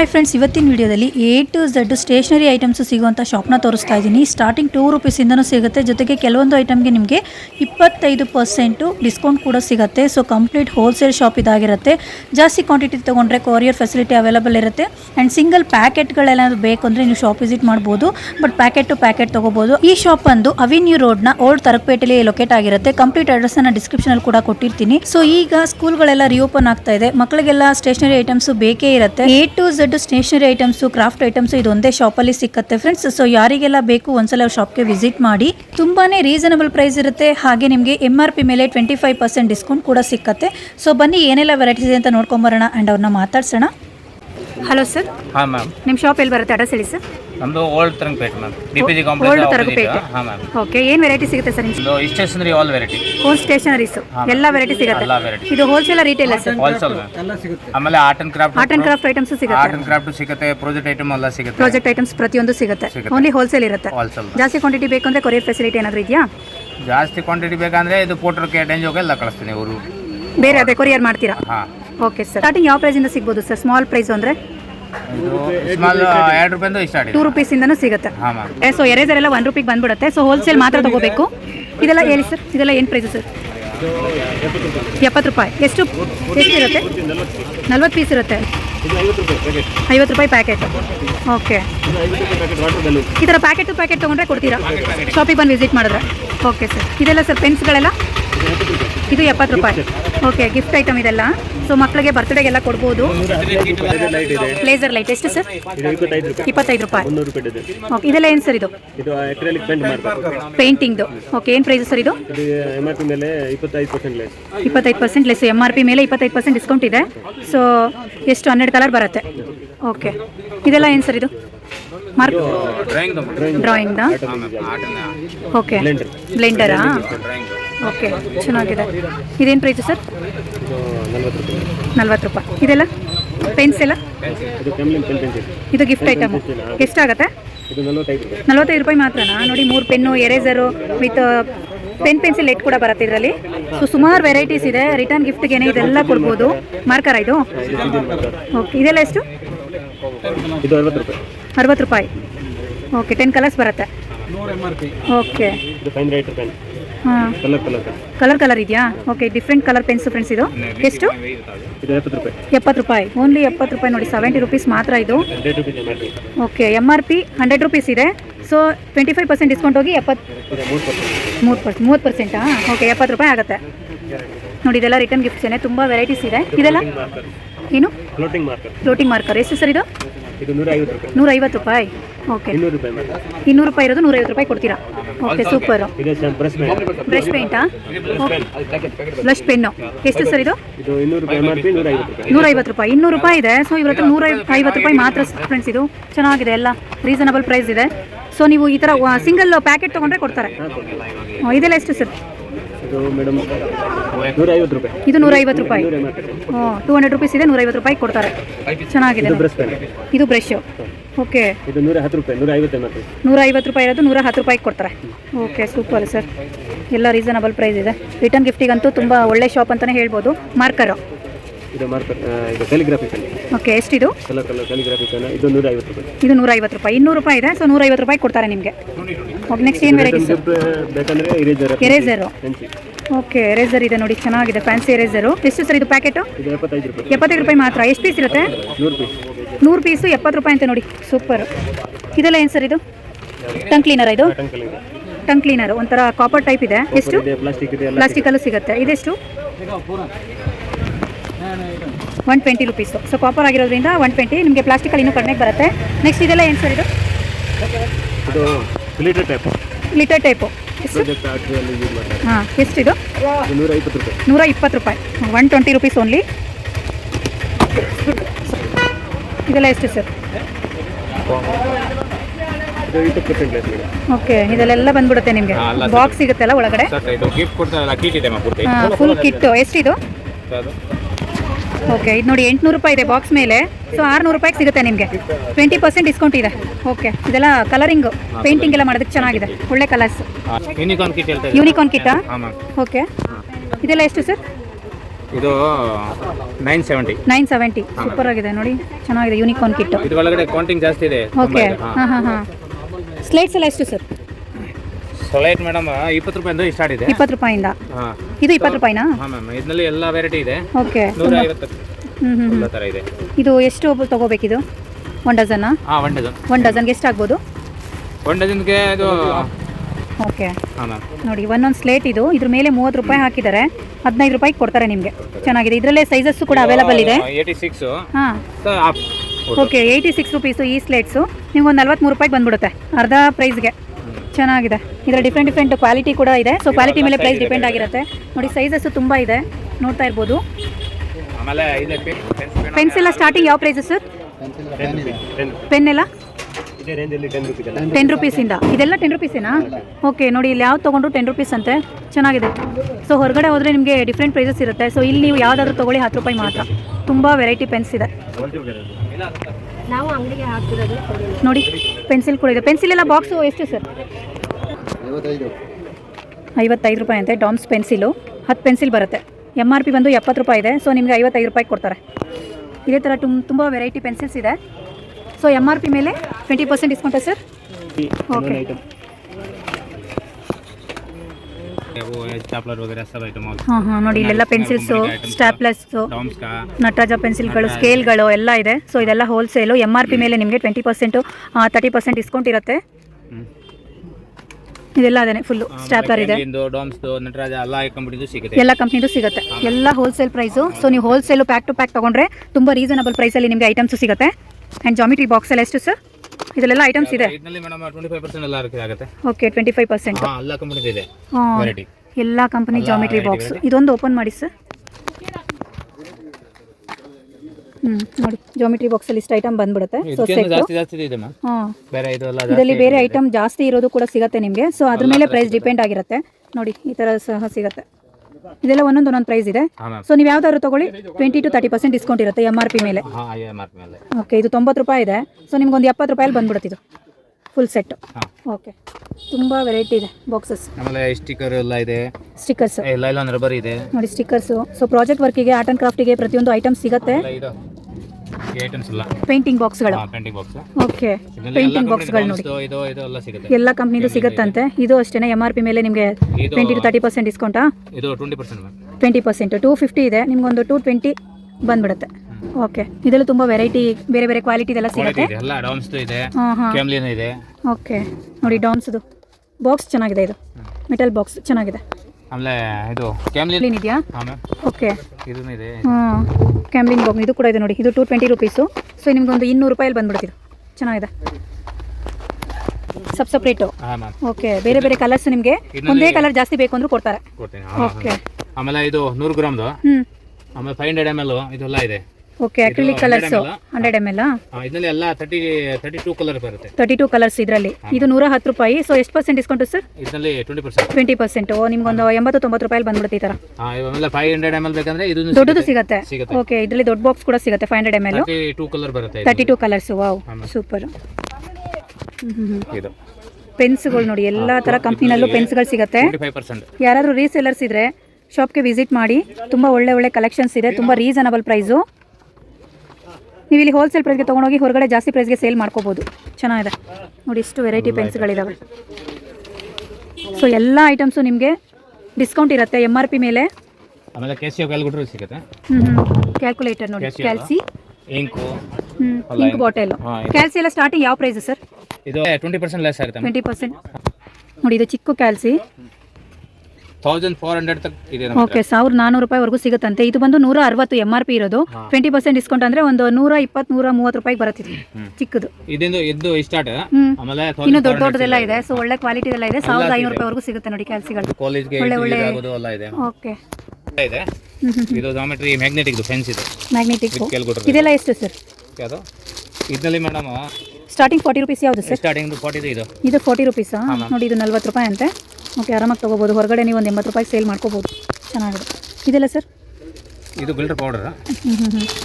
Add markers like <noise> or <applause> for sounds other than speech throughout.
Hi friends ಇವತ್ತಿನ ವಿಡಿಯೋದಲ್ಲಿ A to Z stationery items ಸಿಗುವಂಥ ಶಾಪ್ನ ತೋರಿಸ್ತಾ ಇದ್ದೀನಿ. ಸ್ಟಾರ್ಟಿಂಗ್ ಟೂ ರುಪೀಸಿಂದನೂ ಸಿಗುತ್ತೆ. ಜೊತೆಗೆ ಕೆಲವೊಂದು ಐಟಮ್ಗೆ ನಿಮಗೆ ಇಪ್ಪತ್ತೈದು ಪರ್ಸೆಂಟು ಡಿಸ್ಕೌಂಟ್ ಕೂಡ ಸಿಗುತ್ತೆ. ಸೊ ಕಂಪ್ಲೀಟ್ ಹೋಲ್ಸೇಲ್ ಶಾಪ್ ಇದಾಗಿರುತ್ತೆ. ಜಾಸ್ತಿ ಕ್ವಾಂಟಿಟಿ ತೊಗೊಂಡ್ರೆ ಕೊರಿಯರ್ ಫೆಸಿಲಿಟಿ ಅವೈಲಬಲ್ ಇರುತ್ತೆ. ಆ್ಯಂಡ್ ಸಿಂಗಲ್ ಪ್ಯಾಕೆಟ್ಗಳೇನಾದರೂ ಬೇಕು ಅಂದರೆ ನೀವು ಶಾಪ್ ವಿಸಿಟ್ ಮಾಡ್ಬೋದು. ಬಟ್ ಪ್ಯಾಕೆಟ್ ಟು ಪ್ಯಾಕೆಟ್ ತೊಗೋಬೋದು. ಈ ಶಾಪ್ ಬಂದು ಅವಿನ್ಯೂ ರೋಡ್ನ ಓಲ್ಡ್ ತರಕಪೇಟೆಲಿ ಲೊಕೇಟ್ ಆಗಿರುತ್ತೆ. ಕಂಪ್ಲೀಟ್ ಅಡ್ರೆಸ್ ಡಿಸ್ಕ್ರಿಪ್ಷನಲ್ಲಿ ಕೂಡ ಕೊಟ್ಟಿರ್ತೀನಿ. ಸೊ ಈಗ ಸ್ಕೂಲ್ಗಳೆಲ್ಲ ರಿಓಪನ್ ಆಗ್ತಾ ಇದೆ. ಮಕ್ಕಳಿಗೆಲ್ಲ ಸ್ಟೇಷನರಿ ಐಟಮ್ಸ್ ಬೇಕೇ ಇರುತ್ತೆ. A to stationery items craft items ಇದೊಂದೇ ಶಾಪ್ ಅಲ್ಲಿ ಸಿಕ್ಕತ್ತೆ. ಫ್ರೆಂಡ್ಸ್ ಸೊ ಯಾರಿಗೆಲ್ಲ ಬೇಕು ಒಂದ್ಸಲ ಶಾಪ್ಗೆ ವಿಸಿಟ್ ಮಾಡಿ. ತುಂಬಾನೇ ರೀಸನಬಲ್ ಪ್ರೈಸ್ ಇರುತ್ತೆ. ಹಾಗೆ ನಿಮಗೆ ಎಂ ಆರ್ ಪಿ ಮೇಲೆ ಟ್ವೆಂಟಿ ಫೈವ್ ಪರ್ಸೆಂಟ್ ಡಿಸ್ಕೌಂಟ್ ಕೂಡ ಸಿಕ್ಕತ್ತೆ. ಸೊ ಬನ್ನಿ ಏನೆಲ್ಲ ವೆರೈಟೀಸ್ ಇದೆ ಅಂತ ನೋಡ್ಕೊಂಬರೋಣ ಅಂಡ್ ಅವ್ರನ್ನ ಮಾತಾಡ್ಸೋಣ. ಹಲೋ ಸರ್ ಹಾಂ ಮ್ಯಾಮ್ ನಿಮ್ಮ ಶಾಪ್ ಎಲ್ಲಿ ಬರುತ್ತೆ? ಅಡ್ರೆಸ್ ಹೇಳಿ ಸರ್ ನಮ್ಮದು old Tharagupete ma'am D P G old complex ಹಾಂ ಮ್ಯಾಮ್ ಓಕೆ ಏನು ವೆರೈಟಿ ಸಿಗುತ್ತೆ ಸರ್ ಇದು stationery all variety whole stationeries ಎಲ್ಲ ವೆರೈಟಿ ಸಿಗುತ್ತೆ. ಎಲ್ಲ ವೆರೈಟಿ ಇದು wholesale retail sir wholesale ma'am ಆಮೇಲೆ art and craft art and craft items ಸಿಗುತ್ತೆ. ಆರ್ಟ್ ಅಂಡ್ ಕ್ರಾಫ್ಟ್ ಸಿಗುತ್ತೆ ಪ್ರಾಜೆಕ್ಟ್ ಐಟಮ್ ಎಲ್ಲ ಸಿಗುತ್ತೆ. ಪ್ರಾಜೆಕ್ಟ್ ಐಟಮ್ಸ್ ಪ್ರತಿಯೊಂದು ಸಿಗುತ್ತೆ. ಸಿಗುತ್ತೆ. ಓನ್ಲಿ ಹೋಲ್ಸೇಲ್ ಇರುತ್ತೆ. ಹೋಲ್ಸೇಲ್ ಜಾಸ್ತಿ ಕ್ವಾಂಟಿಟಿ ಬೇಕಂದ್ರೆ ಕೊರಿಯರ್ ಫೆಸಿಲಿಟಿ ಏನಾದರೂ ಇದೆಯಾ? ಜಾಸ್ತಿ ಕ್ವಾಂಟಿಟಿ ಬೇಕಂದ್ರೆ ಇದು ಪೋಟ್ರಕ್ಕೆ ಡೇಂಜೋಗೆ ಎಲ್ಲ ಕಳಿಸ್ತೀನಿ ಅವರು ಬೇರೆ ಅದೇ ಕೊರಿಯರ್ ಮಾಡ್ತೀರಾ? ಹಾಂ. ಓಕೆ ಸರ್ ಸ್ಟಾರ್ಟಿಂಗ್ ಯಾವ ಪ್ರೈಸಿಂದ ಸಿಗ್ಬೋದು ಸರ್ ಸ್ಮಾಲ್ ಪ್ರೈಸ್ ಅಂದರೆ? ಇದು ಸ್ಮಾಲ್ ಎರಡು ರೂಪಾಯಿಂದ ಸ್ಟಾರ್ಟ್ ಟೂ ರುಪೀಸಿಂದನೂ ಸಿಗುತ್ತೆ. ಹಾಂ ಮ್ಯಾಮ್ ಸೊ ಎರೇಸರ್ ಎಲ್ಲ ಒನ್ ರುಪಿಗೆ ಬಂದ್ಬಿಡುತ್ತೆ. ಸೊ ಹೋಲ್ಸೇಲ್ ಮಾತ್ರ ತಗೋಬೇಕು. ಇದೆಲ್ಲ ಹೇಳಿ ಸರ್ ಇದೆಲ್ಲ ಏನು ಪ್ರೈಸ್ ಸರ್ ಎಪ್ಪತ್ತು ರೂಪಾಯಿ. ಎಷ್ಟು ಎಷ್ಟು ಇರುತ್ತೆ? ನಲ್ವತ್ತು ಪೀಸ್ ಇರುತ್ತೆ. ಐವತ್ತು ರೂಪಾಯಿ ಪ್ಯಾಕೆಟ್ ಓಕೆ ಈ ಥರ ಪ್ಯಾಕೆಟ್ ಟು ಪ್ಯಾಕೆಟ್ ತೊಗೊಂಡ್ರೆ ಕೊಡ್ತೀರಾ? ಶಾಪಿಗೆ ಬಂದು ವಿಸಿಟ್ ಮಾಡಿದ್ರೆ. ಓಕೆ ಸರ್ ಇದೆಲ್ಲ ಸರ್ ಪೆನ್ಸ್ಗಳೆಲ್ಲ ಇದು ಎಪ್ಪತ್ತು ರೂಪಾಯಿ. ಓಕೆ ಗಿಫ್ಟ್ ಐಟಮ್ ಇದೆಲ್ಲ. ಸೊ ಮಕ್ಕಳಿಗೆ ಬರ್ತ್ಡೇಗೆಲ್ಲ ಕೊಡ್ಬೋದು. ಲೇಸರ್ ಲೈಟ್ ಎಷ್ಟು ಸರ್? ಇಪ್ಪತ್ತೈದು ರೂಪಾಯಿ. ಓಕೆ ಇದೆಲ್ಲ ಏನು ಸರ್ ಇದು? ಪೇಂಟಿಂಗ್ದು ಓಕೆ ಏನು ಪ್ರೈಸ್ ಸರ್ ಇದು? ಇಪ್ಪತ್ತೈದು percent less M R P ಮೇಲೆ ಇಪ್ಪತ್ತೈದು ಪರ್ಸೆಂಟ್ ಡಿಸ್ಕೌಂಟ್ ಇದೆ. ಸೊ ಎಷ್ಟು ಹನ್ನೆರಡು ಕಲರ್ ಬರುತ್ತೆ. ಓಕೆ ಇದೆಲ್ಲ ಏನು ಸರ್ ಇದು? ಮಾರ್ಕ್ ಡ್ರಾಯಿಂಗ್ ಡ್ರಾಯಿಂಗ್ದ ಓಕೆ. ಬ್ಲೆಂಡರಾ. ಓಕೆ ಚೆನ್ನಾಗಿದೆ. ಇದೇನು ಪ್ರೈಸ್ ಸರ್? ನಲ್ವತ್ತು ರೂಪಾಯಿ. ಇದೆಲ್ಲ? ಪೆನ್ಸ್ ಎಲ್ಲ? ಇದು. ಗಿಫ್ಟ್ ಐಟಮ್ ಎಷ್ಟಾಗತ್ತೆ ನಲ್ವತ್ತೈದು ರೂಪಾಯಿ. ಮಾತ್ರನಾ ನೋಡಿ ಮೂರು pen eraser with pen pencil ಎಟ್ ಕೂಡ ಬರುತ್ತೆ ಇದರಲ್ಲಿ. ಸೊ ಸುಮಾರು ವೆರೈಟೀಸ್ ಇದೆ. ರಿಟರ್ನ್ ಗಿಫ್ಟ್ಗೆ ಇದೆಲ್ಲ ಕೊಡ್ಬೋದು. ಮಾರ್ಕರ್ ಇದು? ಓಕೆ ಇದೆಲ್ಲ ಎಷ್ಟು? ಇದು ಅರವತ್ತು ರೂಪಾಯಿ. ಓಕೆ ಟೆನ್ ಕಲರ್ಸ್ ಬರುತ್ತೆ. ಓಕೆ ಇದು ಫೈನ್ ರೈಟರ್ ಪೆನ್ ಹಾಂ. Colour colour pen colour colour ಇದೆಯಾ? Okay different colour pens friends ಇದು? ಎಷ್ಟು? ಇದು ಎಪ್ಪತ್ತು ರೂಪಾಯಿ. ಓನ್ಲಿ ಎಪ್ಪತ್ತು ರೂಪಾಯಿ ನೋಡಿ ಸೆವೆಂಟಿ ರುಪೀಸ್ ಮಾತ್ರ ಇದು. Okay M R P hundred rupees ಇದೆ. So twenty five percent discount ಹೋಗಿ ಎಪ್ಪತ್ತು ಮೂರು ಪರ್ಸೆಂಟ್ ಮೂವತ್ತು ಪರ್ಸೆಂಟಾ ಓಕೆ ಎಪ್ಪತ್ತು ರೂಪಾಯಿ ಆಗುತ್ತೆ. ನೋಡಿ ಇದೆಲ್ಲ ರಿಟರ್ನ್ ಗಿಫ್ಟ್ಸ್ ಏನೇ ತುಂಬ ವೆರೈಟೀಸ್ ಇದೆ. ಇದೆಲ್ಲ? ಏನು? ಫ್ಲೋಟಿಂಗ್ ಮಾರ್ಕರ್ ಎಷ್ಟು ಸರ್ ಇದು? ಇದು ನೂರ ಐವತ್ತು ರೂಪಾಯಿ. ನೂರೈವತ್ತು ರೂಪಾಯಿ? ಓಕೆ ಇನ್ನೂರು ರೂಪಾಯಿ ಮಾರ್ಕರ್ ಇನ್ನೂರು ರೂಪಾಯಿ ಇರೋದು ನೂರೈವತ್ತು ರೂಪಾಯಿ ಕೊಡ್ತೀರಾ? ಓಕೆ ಸೂಪರು ಇದು ಬ್ರಷ್ ಪೇಂಟಾ ಬ್ಲಷ್ ಪೆನ್ನು ಎಷ್ಟು ಸರ್ ಇದು? ಇದು ಇನ್ನೂರು ರೂಪಾಯಿ ಎಂ ಆರ್ ಪಿ ನೂರ ರೂಪಾಯಿ. ನೂರೈವತ್ತು ರೂಪಾಯಿ. ಇನ್ನೂರು ರೂಪಾಯಿ ಇದೆ. ಸೊ ಇವ್ರ ಹತ್ರ ನೂರ ಐವತ್ತು ರೂಪಾಯಿ ಮಾತ್ರ ಫ್ರೆಂಡ್ಸ್ ಇದು. ಚೆನ್ನಾಗಿದೆ ಎಲ್ಲ. ರೀಸನಬಲ್ ಪ್ರೈಸ್ ಇದೆ. ಸೊ ನೀವು ಈ ಥರ ಸಿಂಗಲ್ ಪ್ಯಾಕೆಟ್ ತೊಗೊಂಡ್ರೆ ಕೊಡ್ತಾರೆ. ಇದೆಲ್ಲ ಎಷ್ಟು ಸರ್ ಇದು ಮೇಡಮ್ ನೂರ ಐವತ್ತು ರೂಪಾಯಿ. ಇದು ನೂರೈವತ್ತು ರೂಪಾಯಿ. ಆರ್ ಟೂ ಹಂಡ್ರೆಡ್ ರುಪೀಸ್ ಇದೆ ನೂರೈವತ್ತು ರೂಪಾಯಿ ಕೊಡ್ತಾರೆ. ಚೆನ್ನಾಗಿದೆ. ಇದು ಬ್ರಷ್ ಇದು ಬ್ರಷ್ ಓಕೆ ಇದು ನೂರ ಹತ್ತು ರೂಪಾಯಿ ನೂರ ಐವತ್ತು ನೂರ ಐವತ್ತು ರೂಪಾಯಿ ಇರೋದು ನೂರ ಹತ್ತು ರೂಪಾಯಿಗೆ ಕೊಡ್ತಾರೆ. ಓಕೆ ಸೂಪರ್ ಸರ್ ಎಲ್ಲ ರೀಸನಬಲ್ ಪ್ರೈಸ್ ಇದೆ. ರಿಟರ್ನ್ ಗಿಫ್ಟಿಗಂತೂ ತುಂಬ ಒಳ್ಳೆ ಶಾಪ್ ಅಂತಲೇ ಹೇಳ್ಬೋದು. ಮಾರ್ಕರು ಇದು ಮಾರ್ಕರ್ ಇದು ಕ್ಯಾಲಿಗ್ರಾಫಿ ಪೆನ್ ಓಕೆ ಎಷ್ಟಿದು? ಕಲರ್ ಕಲರ್ ಕ್ಯಾಲಿಗ್ರಾಫಿ ಪೆನ್ ಇದು ನೂರ ಐವತ್ತು ರೂಪಾಯಿ. ಇದು ನೂರ ಐವತ್ತು ರೂಪಾಯಿ. ಇನ್ನೂರು ರೂಪಾಯಿ ಇದೆ ಸೊ ನೂರ ಐವತ್ತು ರೂಪಾಯಿ ಕೊಡ್ತಾರೆ ನಿಮಗೆ. ಓಕೆ ನೆಕ್ಸ್ಟ್ ಏನು ವೆರೈಟೀಸ್ ಬೇಕಂದ್ರೆ ಇರೇಜರ್ ಎರೇಸರು ಓಕೆ ಎರೇಸರ್ ಇದೆ ನೋಡಿ ಚೆನ್ನಾಗಿದೆ ಫ್ಯಾನ್ಸಿ ಎರೇಸರು ಎಷ್ಟು ಸರ್ ಇದು ಪ್ಯಾಕೆಟು ಇದು ಎಪ್ಪತ್ತೈದು ರೂಪಾಯಿ. ಎಪ್ಪತ್ತೈದು ರೂಪಾಯಿ ಮಾತ್ರ. ಎಷ್ಟು ಪೀಸ್ ಇರುತ್ತೆ? ನೂರು ಪೀಸ್ ನೂರು ಪೀಸು ಎಪ್ಪತ್ತು ರೂಪಾಯಿ ಅಂತ ನೋಡಿ. ಸೂಪರ್ ಇದೆಲ್ಲ ಏನು ಸರ್ ಇದು? ಟಂಗ್ ಕ್ಲೀನರ್ ಇದು? ಟಂಗ್ ಕ್ಲೀನರ್ ಒಂಥರ ಕಾಪರ್ ಟೈಪ್ ಇದೆ. ಎಷ್ಟು? ಪ್ಲಾಸ್ಟಿಕ್ ಪ್ಲಾಸ್ಟಿಕಲ್ಲೂ ಸಿಗುತ್ತೆ. ಇದೆಷ್ಟು? One twenty rupees so copper ಆಗಿರೋದ್ರಿಂದ ಒನ್ ಟ್ವೆಂಟಿ ನಿಮಗೆ ಪ್ಲಾಸ್ಟಿಕಲ್ಲಿ ಇನ್ನೂ ಕಡಿಮೆ ಬರುತ್ತೆ. ನೆಕ್ಸ್ಟ್ ಇದೆಲ್ಲ ಏನು ಸರ್ ಇದು? ಇದು ಫಿಲಿಟರ್ ಟೈಪ್ ಲೀಟರ್ ಟೈಪು ಹಾಂ ಎಷ್ಟಿದು ಇದು? ನೂರ ಇಪ್ಪತ್ತು ರೂಪಾಯಿ. ನೂರ ಇಪ್ಪತ್ತು ರೂಪಾಯಿ. ಒನ್ ಟ್ವೆಂಟಿ ರುಪೀಸ್ ಓನ್ಲಿ ಇದೆಲ್ಲ ಎಷ್ಟು ಸರ್ ಓಕೆ ಇದೆಲ್ಲ ಬಂದ್ಬಿಡುತ್ತೆ ನಿಮಗೆ. ಬಾಕ್ಸ್ ಸಿಗುತ್ತಲ್ಲ ಒಳಗಡೆ? ಫುಲ್ ಕಿಟ್ಟು ಎಷ್ಟಿದು ಓಕೆ ಇದು ನೋಡಿ ಎಂಟುನೂರು ರೂಪಾಯಿ ಇದೆ ಬಾಕ್ಸ್ ಮೇಲೆ. ಸೊ ಆರುನೂರು ರೂಪಾಯಿಗೆ ಸಿಗುತ್ತೆ ನಿಮಗೆ. ಟ್ವೆಂಟಿ ಪರ್ಸೆಂಟ್ ಡಿಸ್ಕೌಂಟ್ ಇದೆ. ಓಕೆ ಇದೆಲ್ಲ ಕಲರಿಂಗ್ ಪೇಂಟಿಂಗ್ ಎಲ್ಲ ಮಾಡೋದಕ್ಕೆ ಚೆನ್ನಾಗಿದೆ. ಒಳ್ಳೆ ಕಲರ್ಸ್ ಯೂನಿಕಾರ್ನ್ ಕಿಟ್ ಓಕೆ ಇದೆಲ್ಲ ಎಷ್ಟು ಸರ್ ಇದು nine seventy nine seventy super ಆಗಿದೆ ನೋಡಿ. ಚೆನ್ನಾಗಿದೆ ಯೂನಿಕಾರ್ನ್ ಕಿಟ್ಟು ಒಳಗಡೆ ಕೌಂಟಿಂಗ್ ಜಾಸ್ತಿ ಇದೆ. ಓಕೆ ಹಾಂ. ಹಾಂ ಹಾಂ ಸ್ಲೇಟ್ಸ್ ಎಲ್ಲ ಎಷ್ಟು ಸರ್ ಸೊಲೈಟ್ ಮೇಡಮ್ ಇಪ್ಪತ್ತು ರೂಪಾಯಿಂದ ಸ್ಟಾರ್ಟ್ ಇದೆ. ಇಪ್ಪತ್ತು ರೂಪಾಯಿಂದ? ಹಾಂ. ಇದು ಇಪ್ಪತ್ತು ರೂಪಾಯಿನಾ? ಹಾಂ ಮ್ಯಾಮ್ ಇದರಲ್ಲಿ ಎಲ್ಲ ವೆರೈಟಿ ಇದೆ. ಓಕೆ ನೂರ ಐವತ್ತು ಎಲ್ಲ ಥರ ಇದೆ. ಇದು ಎಷ್ಟು ತಗೋಬೇಕಿದು? ಒನ್ ಡಜನ್ ಹಾಂ ಒನ್ ಡಜನ್ ಒನ್ ಡಜನ್ಗೆ ಎಷ್ಟಾಗ್ಬೋದು? ಒನ್ ಡಜನ್ಗೆ ಇದು ಓಕೆ ನೋಡಿ ಒಂದೊಂದು ಸ್ಲೇಟ್ ಇದು. ಇದ್ರ ಮೇಲೆ ಮೂವತ್ತು ರೂಪಾಯಿ ಹಾಕಿದ್ದಾರೆ ಹದಿನೈದು ರೂಪಾಯಿಗೆ ಕೊಡ್ತಾರೆ ನಿಮಗೆ. ಚೆನ್ನಾಗಿದೆ. ಇದರಲ್ಲೇ ಸೈಜಸ್ಸು ಕೂಡ ಅವೈಲಬಲ್ ಇದೆ. ಏಯ್ಟಿ ಸಿಕ್ಸು ಹಾಂ. ಓಕೆ ಏಯ್ಟಿ ಸಿಕ್ಸ್ ರುಪೀಸು ಈ ಸ್ಲೇಟ್ಸು ನಿಮ್ಗೆ ಒಂದು ನಲ್ವತ್ಮೂರು ರೂಪಾಯಿಗೆ ಬಂದ್ಬಿಡುತ್ತೆ. ಅರ್ಧ ಪ್ರೈಸ್ಗೆ ಚೆನ್ನಾಗಿದೆ. ಇದರ ಡಿಫ್ರೆಂಟ್ ಡಿಫ್ರೆಂಟ್ ಕ್ವಾಲಿಟಿ ಕೂಡ ಇದೆ. ಸೊ ಕ್ವಾಲಿಟಿ ಮೇಲೆ ಪ್ರೈಸ್ ಡಿಪೆಂಡ್ ಆಗಿರುತ್ತೆ. ನೋಡಿ ಸೈಜಸ್ಸು ತುಂಬ ಇದೆ. ನೋಡ್ತಾ ಇರ್ಬೋದು. ಆಮೇಲೆ ಪೆನ್ಸ್ ಎಲ್ಲ ಸ್ಟಾರ್ಟಿಂಗ್ ಯಾವ ಪ್ರೈಸ್ ಸರ್ ಪೆನ್ ಎಲ್ಲ? ಟೆನ್ ರುಪೀಸಿಂದ ಇದೆಲ್ಲ ಟೆನ್ ರುಪೀಸೇನಾ ಓಕೆ ನೋಡಿ ಇಲ್ಲಿ ಯಾವ್ದು ತೊಗೊಂಡ್ರು ಟೆನ್ ರುಪೀಸ್ ಅಂತೆ. ಚೆನ್ನಾಗಿದೆ. ಸೊ ಹೊರಗಡೆ ಹೋದ್ರೆ ನಿಮಗೆ ಡಿಫ್ರೆಂಟ್ ಪ್ರೈಸಸ್ ಇರುತ್ತೆ. ಸೊ ಇಲ್ಲಿ ನೀವು ಯಾವ್ದಾದ್ರು ತೊಗೊಳ್ಳಿ ಹತ್ತು ರೂಪಾಯಿ ಮಾತ್ರ. ತುಂಬ ವೆರೈಟಿ ಪೆನ್ಸ್ ಇದೆ. ನೋಡಿ ಪೆನ್ಸಿಲ್ ಕೂಡ ಇದೆ. ಪೆನ್ಸಿಲ್ ಎಲ್ಲ ಬಾಕ್ಸು ಎಷ್ಟು ಸರ್ ಐವತ್ತೈದು. ರೂಪಾಯಿ ಅಂತೆ ಡಾಮ್ಸ್ ಪೆನ್ಸಿಲು. ಹತ್ತು ಪೆನ್ಸಿಲ್ ಬರುತ್ತೆ. ಎಂ ಆರ್ ಪಿ ಬಂದು ಎಪ್ಪತ್ತು ರೂಪಾಯಿ ಇದೆ ಸೊ ನಿಮಗೆ ಐವತ್ತೈದು ರೂಪಾಯಿ ಕೊಡ್ತಾರೆ. ಇದೇ ಥರ ತುಂಬ ತುಂಬ ವೆರೈಟಿ ಪೆನ್ಸಿಲ್ಸ್ ಇದೆ. ಸೊ ಎಂ ಆರ್ ಪಿ ಮೇಲೆ twenty percent discount sir okay ಹಾಂ ಹಾಂ ನೋಡಿ ಇಲ್ಲೆಲ್ಲ ಪೆನ್ಸಿಲ್ಸು ಸ್ಟ್ಯಾಪ್ಲೆಸ್ಸು ನಟರಾಜ ಪೆನ್ಸಿಲ್ಗಳು ಸ್ಕೇಲ್ಗಳು ಎಲ್ಲ ಇದೆ. ಸೊ ಇದೆಲ್ಲ ಹೋಲ್ಸೇಲು ಎಂ ಆರ್ ಪಿ ಮೇಲೆ ನಿಮಗೆ twenty percent thirty percent discount ಇರುತ್ತೆ. ಇದೆಲ್ಲ ಅದೇ ಫುಲ್ಲು ಸ್ಟ್ಯಾಪ್ಲರ್ ಇದೆ. ಇಂದು ಡಾಮ್ಸ್ ನಟರಾಜ ಎಲ್ಲ ಕಂಪನಿದು ಸಿಗುತ್ತೆ ಎಲ್ಲ ಕಂಪ್ನಿದು ಸಿಗುತ್ತೆ. ಎಲ್ಲ ಹೋಲ್ಸೇಲ್ ಪ್ರೈಸು ಸೊ ನೀವು ಹೋಲ್ಸೇಲು ಪ್ಯಾಕ್ ಟು ಪ್ಯಾಕ್ ತೊಗೊಂಡ್ರೆ ತುಂಬ ರೀಸನಬಲ್ ಪ್ರೈಸಲ್ಲಿ ನಿಮಗೆ ಐಟಮ್ಸು ಸಿಗುತ್ತೆ. ಆ್ಯಂಡ್ ಜಾಮಿಟ್ರಿ ಬಾಕ್ಸ್ ಎಲ್ಲ ಎಷ್ಟು ಸರ್ ಇದೆಲ್ಲ ಐಟಮ್ಸ್ ಇದೆ. ಓಕೆ ಟ್ವೆಂಟಿ ಫೈವ್ ಪರ್ಸೆಂಟ್ ಹಾಂ ಎಲ್ಲ ಕಂಪ್ನಿ ಇದೆ. ಹಾಂ ವೆರೈಟಿ ಎಲ್ಲ ಕಂಪನಿ ಜಾಮಿಟ್ರಿ ಬಾಕ್ಸ್ ಇದೊಂದು ಓಪನ್ ಮಾಡಿ ಸರ್ ಹ್ಞೂ ನೋಡಿ ಜಾಮಿಟ್ರಿ ಬಾಕ್ಸಲ್ಲಿ ಇಷ್ಟು ಐಟಮ್ ಬಂದ್ಬಿಡುತ್ತೆ. ಸೊ ಜಾಸ್ತಿ ಜಾಸ್ತಿ ಇದೆ ಮ್ಯಾಮ್ ಹಾಂ. ಬೇರೆ ಇದು ಎಲ್ಲ ಇದರಲ್ಲಿ ಬೇರೆ ಐಟಮ್ ಜಾಸ್ತಿ ಇರೋದು ಕೂಡ ಸಿಗುತ್ತೆ ನಿಮಗೆ. ಸೊ ಅದ್ರ ಮೇಲೆ ಪ್ರೈಸ್ ಡಿಪೆಂಡ್ ಆಗಿರುತ್ತೆ. ನೋಡಿ ಈ ತರ ಸಹ ಸಿಗುತ್ತೆ. ಇದೆಲ್ಲ ಒಂದೊಂದು ಒಂದೊಂದು ಪ್ರೈಸ್ ಇದೆ. ಸೊ ನೀವು ಯಾವ್ದಾದ್ರು ತಗೊಳ್ಳಿ twenty to thirty percent discount ಇರುತ್ತೆ ಎಂ ಆರ್ ಪಿ ಮೇಲೆ. ಓಕೆ ಇದು ತೊಂಬತ್ತು ರೂಪಾಯಿ ಇದೆ. ಸೊ ನಿಮ್ಗೊಂದು ಎಪ್ಪತ್ತು ರೂಪಾಯಲ್ಲಿ ಬಂದ್ಬಿಡುತ್ತೆ ಇದು. ಫುಲ್ ಸೆಟ್ ಓಕೆ ತುಂಬಾ ವೆರೈಟಿ ಇದೆ ಬಾಕ್ಸಸ್ ಆಮೇಲೆ ಸ್ಟಿಕ್ಕರ್ ಎಲ್ಲ ಇದೆ. ಸ್ಟಿಕ್ಕರ್ಸ್ ಲೈಲಾನ್ ರಬ್ಬರ್ ಇದೆ. ನೋಡಿ ಸ್ಟಿಕ್ಕರ್ಸು ಸೊ ಪ್ರಾಜೆಕ್ಟ್ ವರ್ಕಿಗೆ ಆರ್ಟ್ ಆ್ಯಂಡ್ ಕ್ರಾಫ್ಟಿಗೆ ಪ್ರತಿಯೊಂದು ಐಟಮ್ ಸಿಗುತ್ತೆ. ಐಟಮ್ಸ್ ಇಲ್ಲ ಪೇಂಟಿಂಗ್ ಬಾಕ್ಸ್ಗಳು ಆ ಪೇಂಟಿಂಗ್ ಬಾಕ್ಸ್ ಓಕೆ ಪೇಂಟಿಂಗ್ ಬಾಕ್ಸ್ಗಳು ನೋಡಿ. ಇದು ಇದು ಎಲ್ಲ ಸಿಗುತ್ತೆ. ಎಲ್ಲ ಕಂಪ್ನಿದು ಸಿಗುತ್ತಂತೆ. ಇದು. ಅಷ್ಟೇ ಎಂ ಆರ್ ಪಿ ಮೇಲೆ ನಿಮಗೆ ಟ್ವೆಂಟಿ ಟು ತರ್ಟಿ ಪರ್ಸೆಂಟ್ ಡಿಸ್ಕೌಂಟಾ ಇದು twenty percent ma'am twenty percent two fifty ಇದೆ. ನಿಮ್ಗೊಂದು ಟೂ ಟ್ವೆಂಟಿ ಬಂದ್ಬಿಡುತ್ತೆ. ಓಕೆ ಇದರಲ್ಲಿ ತುಂಬಾ ವೆರೈಟಿ ಬೇರೆ ಬೇರೆ ಕ್ವಾಲಿಟಿ ಎಲ್ಲ ಇದೆ. ಸಿಗುತ್ತೆ ಇದೆ. ಓಕೆ. ನೋಡಿ ಡಾನ್ಸ್ದು. ಬಾಕ್ಸ್ ಚೆನ್ನಾಗಿದೆ ಇದು. ಮೆಟಲ್ ಬಾಕ್ಸ್ ಚೆನ್ನಾಗಿದೆ. ಆಮೇಲೆ ಇದು ಕ್ಯಾಮ್ಲಿನ್ ಇದೆಯಾ? ಓಕೆ. ಇದೂ ಇದೆ. ಹಾಂ ಕ್ಯಾಮ್ಲಿನ್ ಬಾಕ್ಸ್. ಇದು ಕೂಡ ಇದೆ ನೋಡಿ. ಇದು ಟೂ ಟ್ವೆಂಟಿ ರುಪೀಸು ಸೊ ನಿಮ್ಗೊಂದು ಇನ್ನೂರು ರೂಪಾಯಲ್ಲಿ ಬಂದ್ಬಿಡುತ್ತೆ ಇದು. ಚೆನ್ನಾಗಿದೆ. ಸಬ್ ಸಪ್ರೇಟು. ಓಕೆ. ಬೇರೆ ಬೇರೆ ಕಲರ್ಸ್ ನಿಮಗೆ. ಒಂದೇ ಕಲರ್ ಜಾಸ್ತಿ ಬೇಕು ಅಂದ್ರೂ ಕೊಡ್ತಾರೆ. ಕೊಡ್ತೀನಿ. ಓಕೆ. ಆಮೇಲೆ ಇದು ನೂರು ಗ್ರಾಮ್ದು. ಆಮೇಲೆ ಫೈವ್ ಹಂಡ್ರೆಡ್ ಎಂ ಎಲ್ ಇದೆಲ್ಲ ಇದೆ. Okay acrylic colours hundred M L ಆ, ಇದರಲ್ಲಿ ಎಲ್ಲ ತರ್ಟಿ ತರ್ಟಿ ಟೂ ಕಲರ್ ಬರುತ್ತೆ. ತರ್ಟಿ ಟೂ ಕಲರ್ಸ್ ಇದರಲ್ಲಿ ಇದು ನೂರ ಹತ್ತು ರೂಪಾಯಿ. ಸೊ ಎಷ್ಟು ಪರ್ಸೆಂಟ್ ಡಿಸ್ಕೌಂಟ್ ಸರ್ ಇದರಲ್ಲಿ ಟ್ವೆಂಟಿ ಪರ್ಸೆಂಟ್ ಟ್ವೆಂಟಿ ಪರ್ಸೆಂಟ್ ನಿಮ್ಗೊಂದು ಎಂಬತ್ತು ತೊಂಬತ್ತು ರೂಪಾಯಿ ಬಂದ್ಬಿಡುತ್ತೆ ಈ ಥರ ಆಮೇಲೆ ಫೈವ್ ಹಂಡ್ರೆಡ್ ಎಂ ಎಲ್ ಬೇಕಂದ್ರೆ ಇದು ದೊಡ್ಡದು ಸಿಗುತ್ತೆ. ಸಿಗುತ್ತೆ. ಓಕೆ ಇದರಲ್ಲಿ ದೊಡ್ಡ ಬಾಕ್ಸ್ ಕೂಡ ಸಿಗುತ್ತೆ five hundred M L thirty two colour ಬರುತ್ತೆ thirty two colours wow super ಇದು. ಪೆನ್ಸ್ಗಳು ನೋಡಿ ಎಲ್ಲ ಥರ ಕಂಪ್ನಿನಲ್ಲೂ ಪೆನ್ಸ್ಗಳು ಸಿಗುತ್ತೆ. ಯಾರಾದರೂ ರೀಸೇಲರ್ಸ್ ಇದ್ದರೆ ಶಾಪ್ಗೆ ವಿಸಿಟ್ ಮಾಡಿ ತುಂಬ ಒಳ್ಳೆ ಒಳ್ಳೆ ಕಲೆಕ್ಷನ್ಸ್ ಇದೆ ತುಂಬ ರೀಸನಬಲ್ ಪ್ರೈಸು ನೀವು ಇಲ್ಲಿ ಹೋಲ್ಸೇಲ್ ಪ್ರೈಸ್ಗೆ ತೊಗೊಂಡೋಗಿ ಹೊರಗಡೆ ಜಾಸ್ತಿ ಪ್ರೈಸ್ಗೆ ಸೇಲ್ ಮಾಡ್ಕೋಬೋದು. ಚೆನ್ನಾಗಿದೆ. ನೋಡಿ ಇಷ್ಟು ವೆರೈಟಿ ಪೆನ್ಸ್ಗಳಿದ್ದಾವೆ ಸೊ ಎಲ್ಲ ಐಟಮ್ಸು ನಿಮಗೆ ಡಿಸ್ಕೌಂಟ್ ಇರುತ್ತೆ ಎಂ ಆರ್ ಪಿ ಮೇಲೆ. ಆಮೇಲೆ ಕೆಸಿಯೋ ಕ್ಯಾಲ್ಕುಲೇಟರ್ ಸಿಗುತ್ತೆ. ಕ್ಯಾಲ್ಕುಲೇಟರ್ ನೋಡಿ calci ink ink bottle. Calci ಎಲ್ಲ ಸ್ಟಾರ್ಟಿಂಗ್ ಯಾವ ಪ್ರೈಸ್ ಸರ್ ಇದು ಟ್ವೆಂಟಿ ಪರ್ಸೆಂಟ್ ಲೆಸ್ ಆಗುತ್ತೆ ಟ್ವೆಂಟಿ ಪರ್ಸೆಂಟ್ ನೋಡಿ ಇದು ಚಿಕ್ಕ ಕ್ಯಾಲ್ಸಿ ತೌಸಂಡ್ ಫೋರ್ ಹಂಡ್ರೆಡ್ ತಕ್ ಇದೆ ನಮ್ಮ ಓಕೆ ಸಾವಿರದ ರೂಪಾಯಿ ರೂಪಾಯಿವರೆಗೂ ಸಿಗುತ್ತಂತೆ. ಇದು ಬಂದು ನೂರ ಅರವತ್ತು ಎಂ ಆರ್ ಪಿ ಇರೋದು. ಟ್ವೆಂಟಿ ಪರ್ಸೆಂಟ್ ಡಿಸ್ಕೌಂಟ್ ಅಂದ್ರೆ ಒಂದು ನೂರ ಇಪ್ಪತ್ತು ನೂರ ಮೂವತ್ತು ರೂಪಾಯಿಗೆ ಬರುತ್ತಿದೆ ಚಿಕ್ಕದು. ಇದೊಂದು ಇದು ಸ್ಟಾರ್ಟ್ ಹ್ಮ್. ಆಮೇಲೆ ಇನ್ನು ದೊಡ್ಡ ದೊಡ್ಡದೆಲ್ಲ ಇದೆ. ಸೊ ಒಳ್ಳೆ ಕ್ವಾಲಿಟಿ ಎಲ್ಲ ಇದೆ. ಸಾವಿರದ ಐನೂರು ರೂಪಾಯಿವರೆಗೂ ಸಿಗುತ್ತೆ ನೋಡಿ ಕ್ಯಾಲ್ಸಿಗಳು ಕಾಲೇಜ್ಗೆ ಒಳ್ಳೆ ಒಳ್ಳೆ- ಆಗೋದು ಎಲ್ಲ ಇದೆ. ಓಕೆ ಇದೆ. ಇದು ಜಾಮೆಟ್ರಿ ಮ್ಯಾಗ್ನೆಟಿಕ್ ಫೆನ್ಸ್ ಇದೆ. ಮ್ಯಾಗ್ನೆಟಿಕ್ ಇದೆಲ್ಲ ಎಷ್ಟು ಸರ್? ಯಾವುದು? ಇದರಲ್ಲಿ ಮೇಡಮ್ ಸ್ಟಾರ್ಟಿಂಗ್ ಫಾರ್ಟಿ ರುಪೀಸ್ ಯಾವುದು ಸರ್? ಸ್ಟಾರ್ಟಿಂಗ್ ಫಾರ್ಟಿ ಇದು ಇದು. ಫಾರ್ಟಿ ರುಪೀಸಾ ನೋಡಿ ಇದು ನಲ್ವತ್ತು ರೂಪಾಯಿ ಅಂತೆ. ಓಕೆ ಆರಾಮಾಗಿ ತೊಗೋಬೋದು. ಹೊರಗಡೆ ನೀವು ಒಂದು ಎಂಬತ್ತು ರೂಪಾಯಿ ಸೇಲ್ ಮಾಡ್ಕೋಬೋದು. ಚೆನ್ನಾಗಿದೆ. ಇದೆಲ್ಲ ಸರ್ ಇದು ಬಿಲ್ಡರ್ ಪೌಡರ್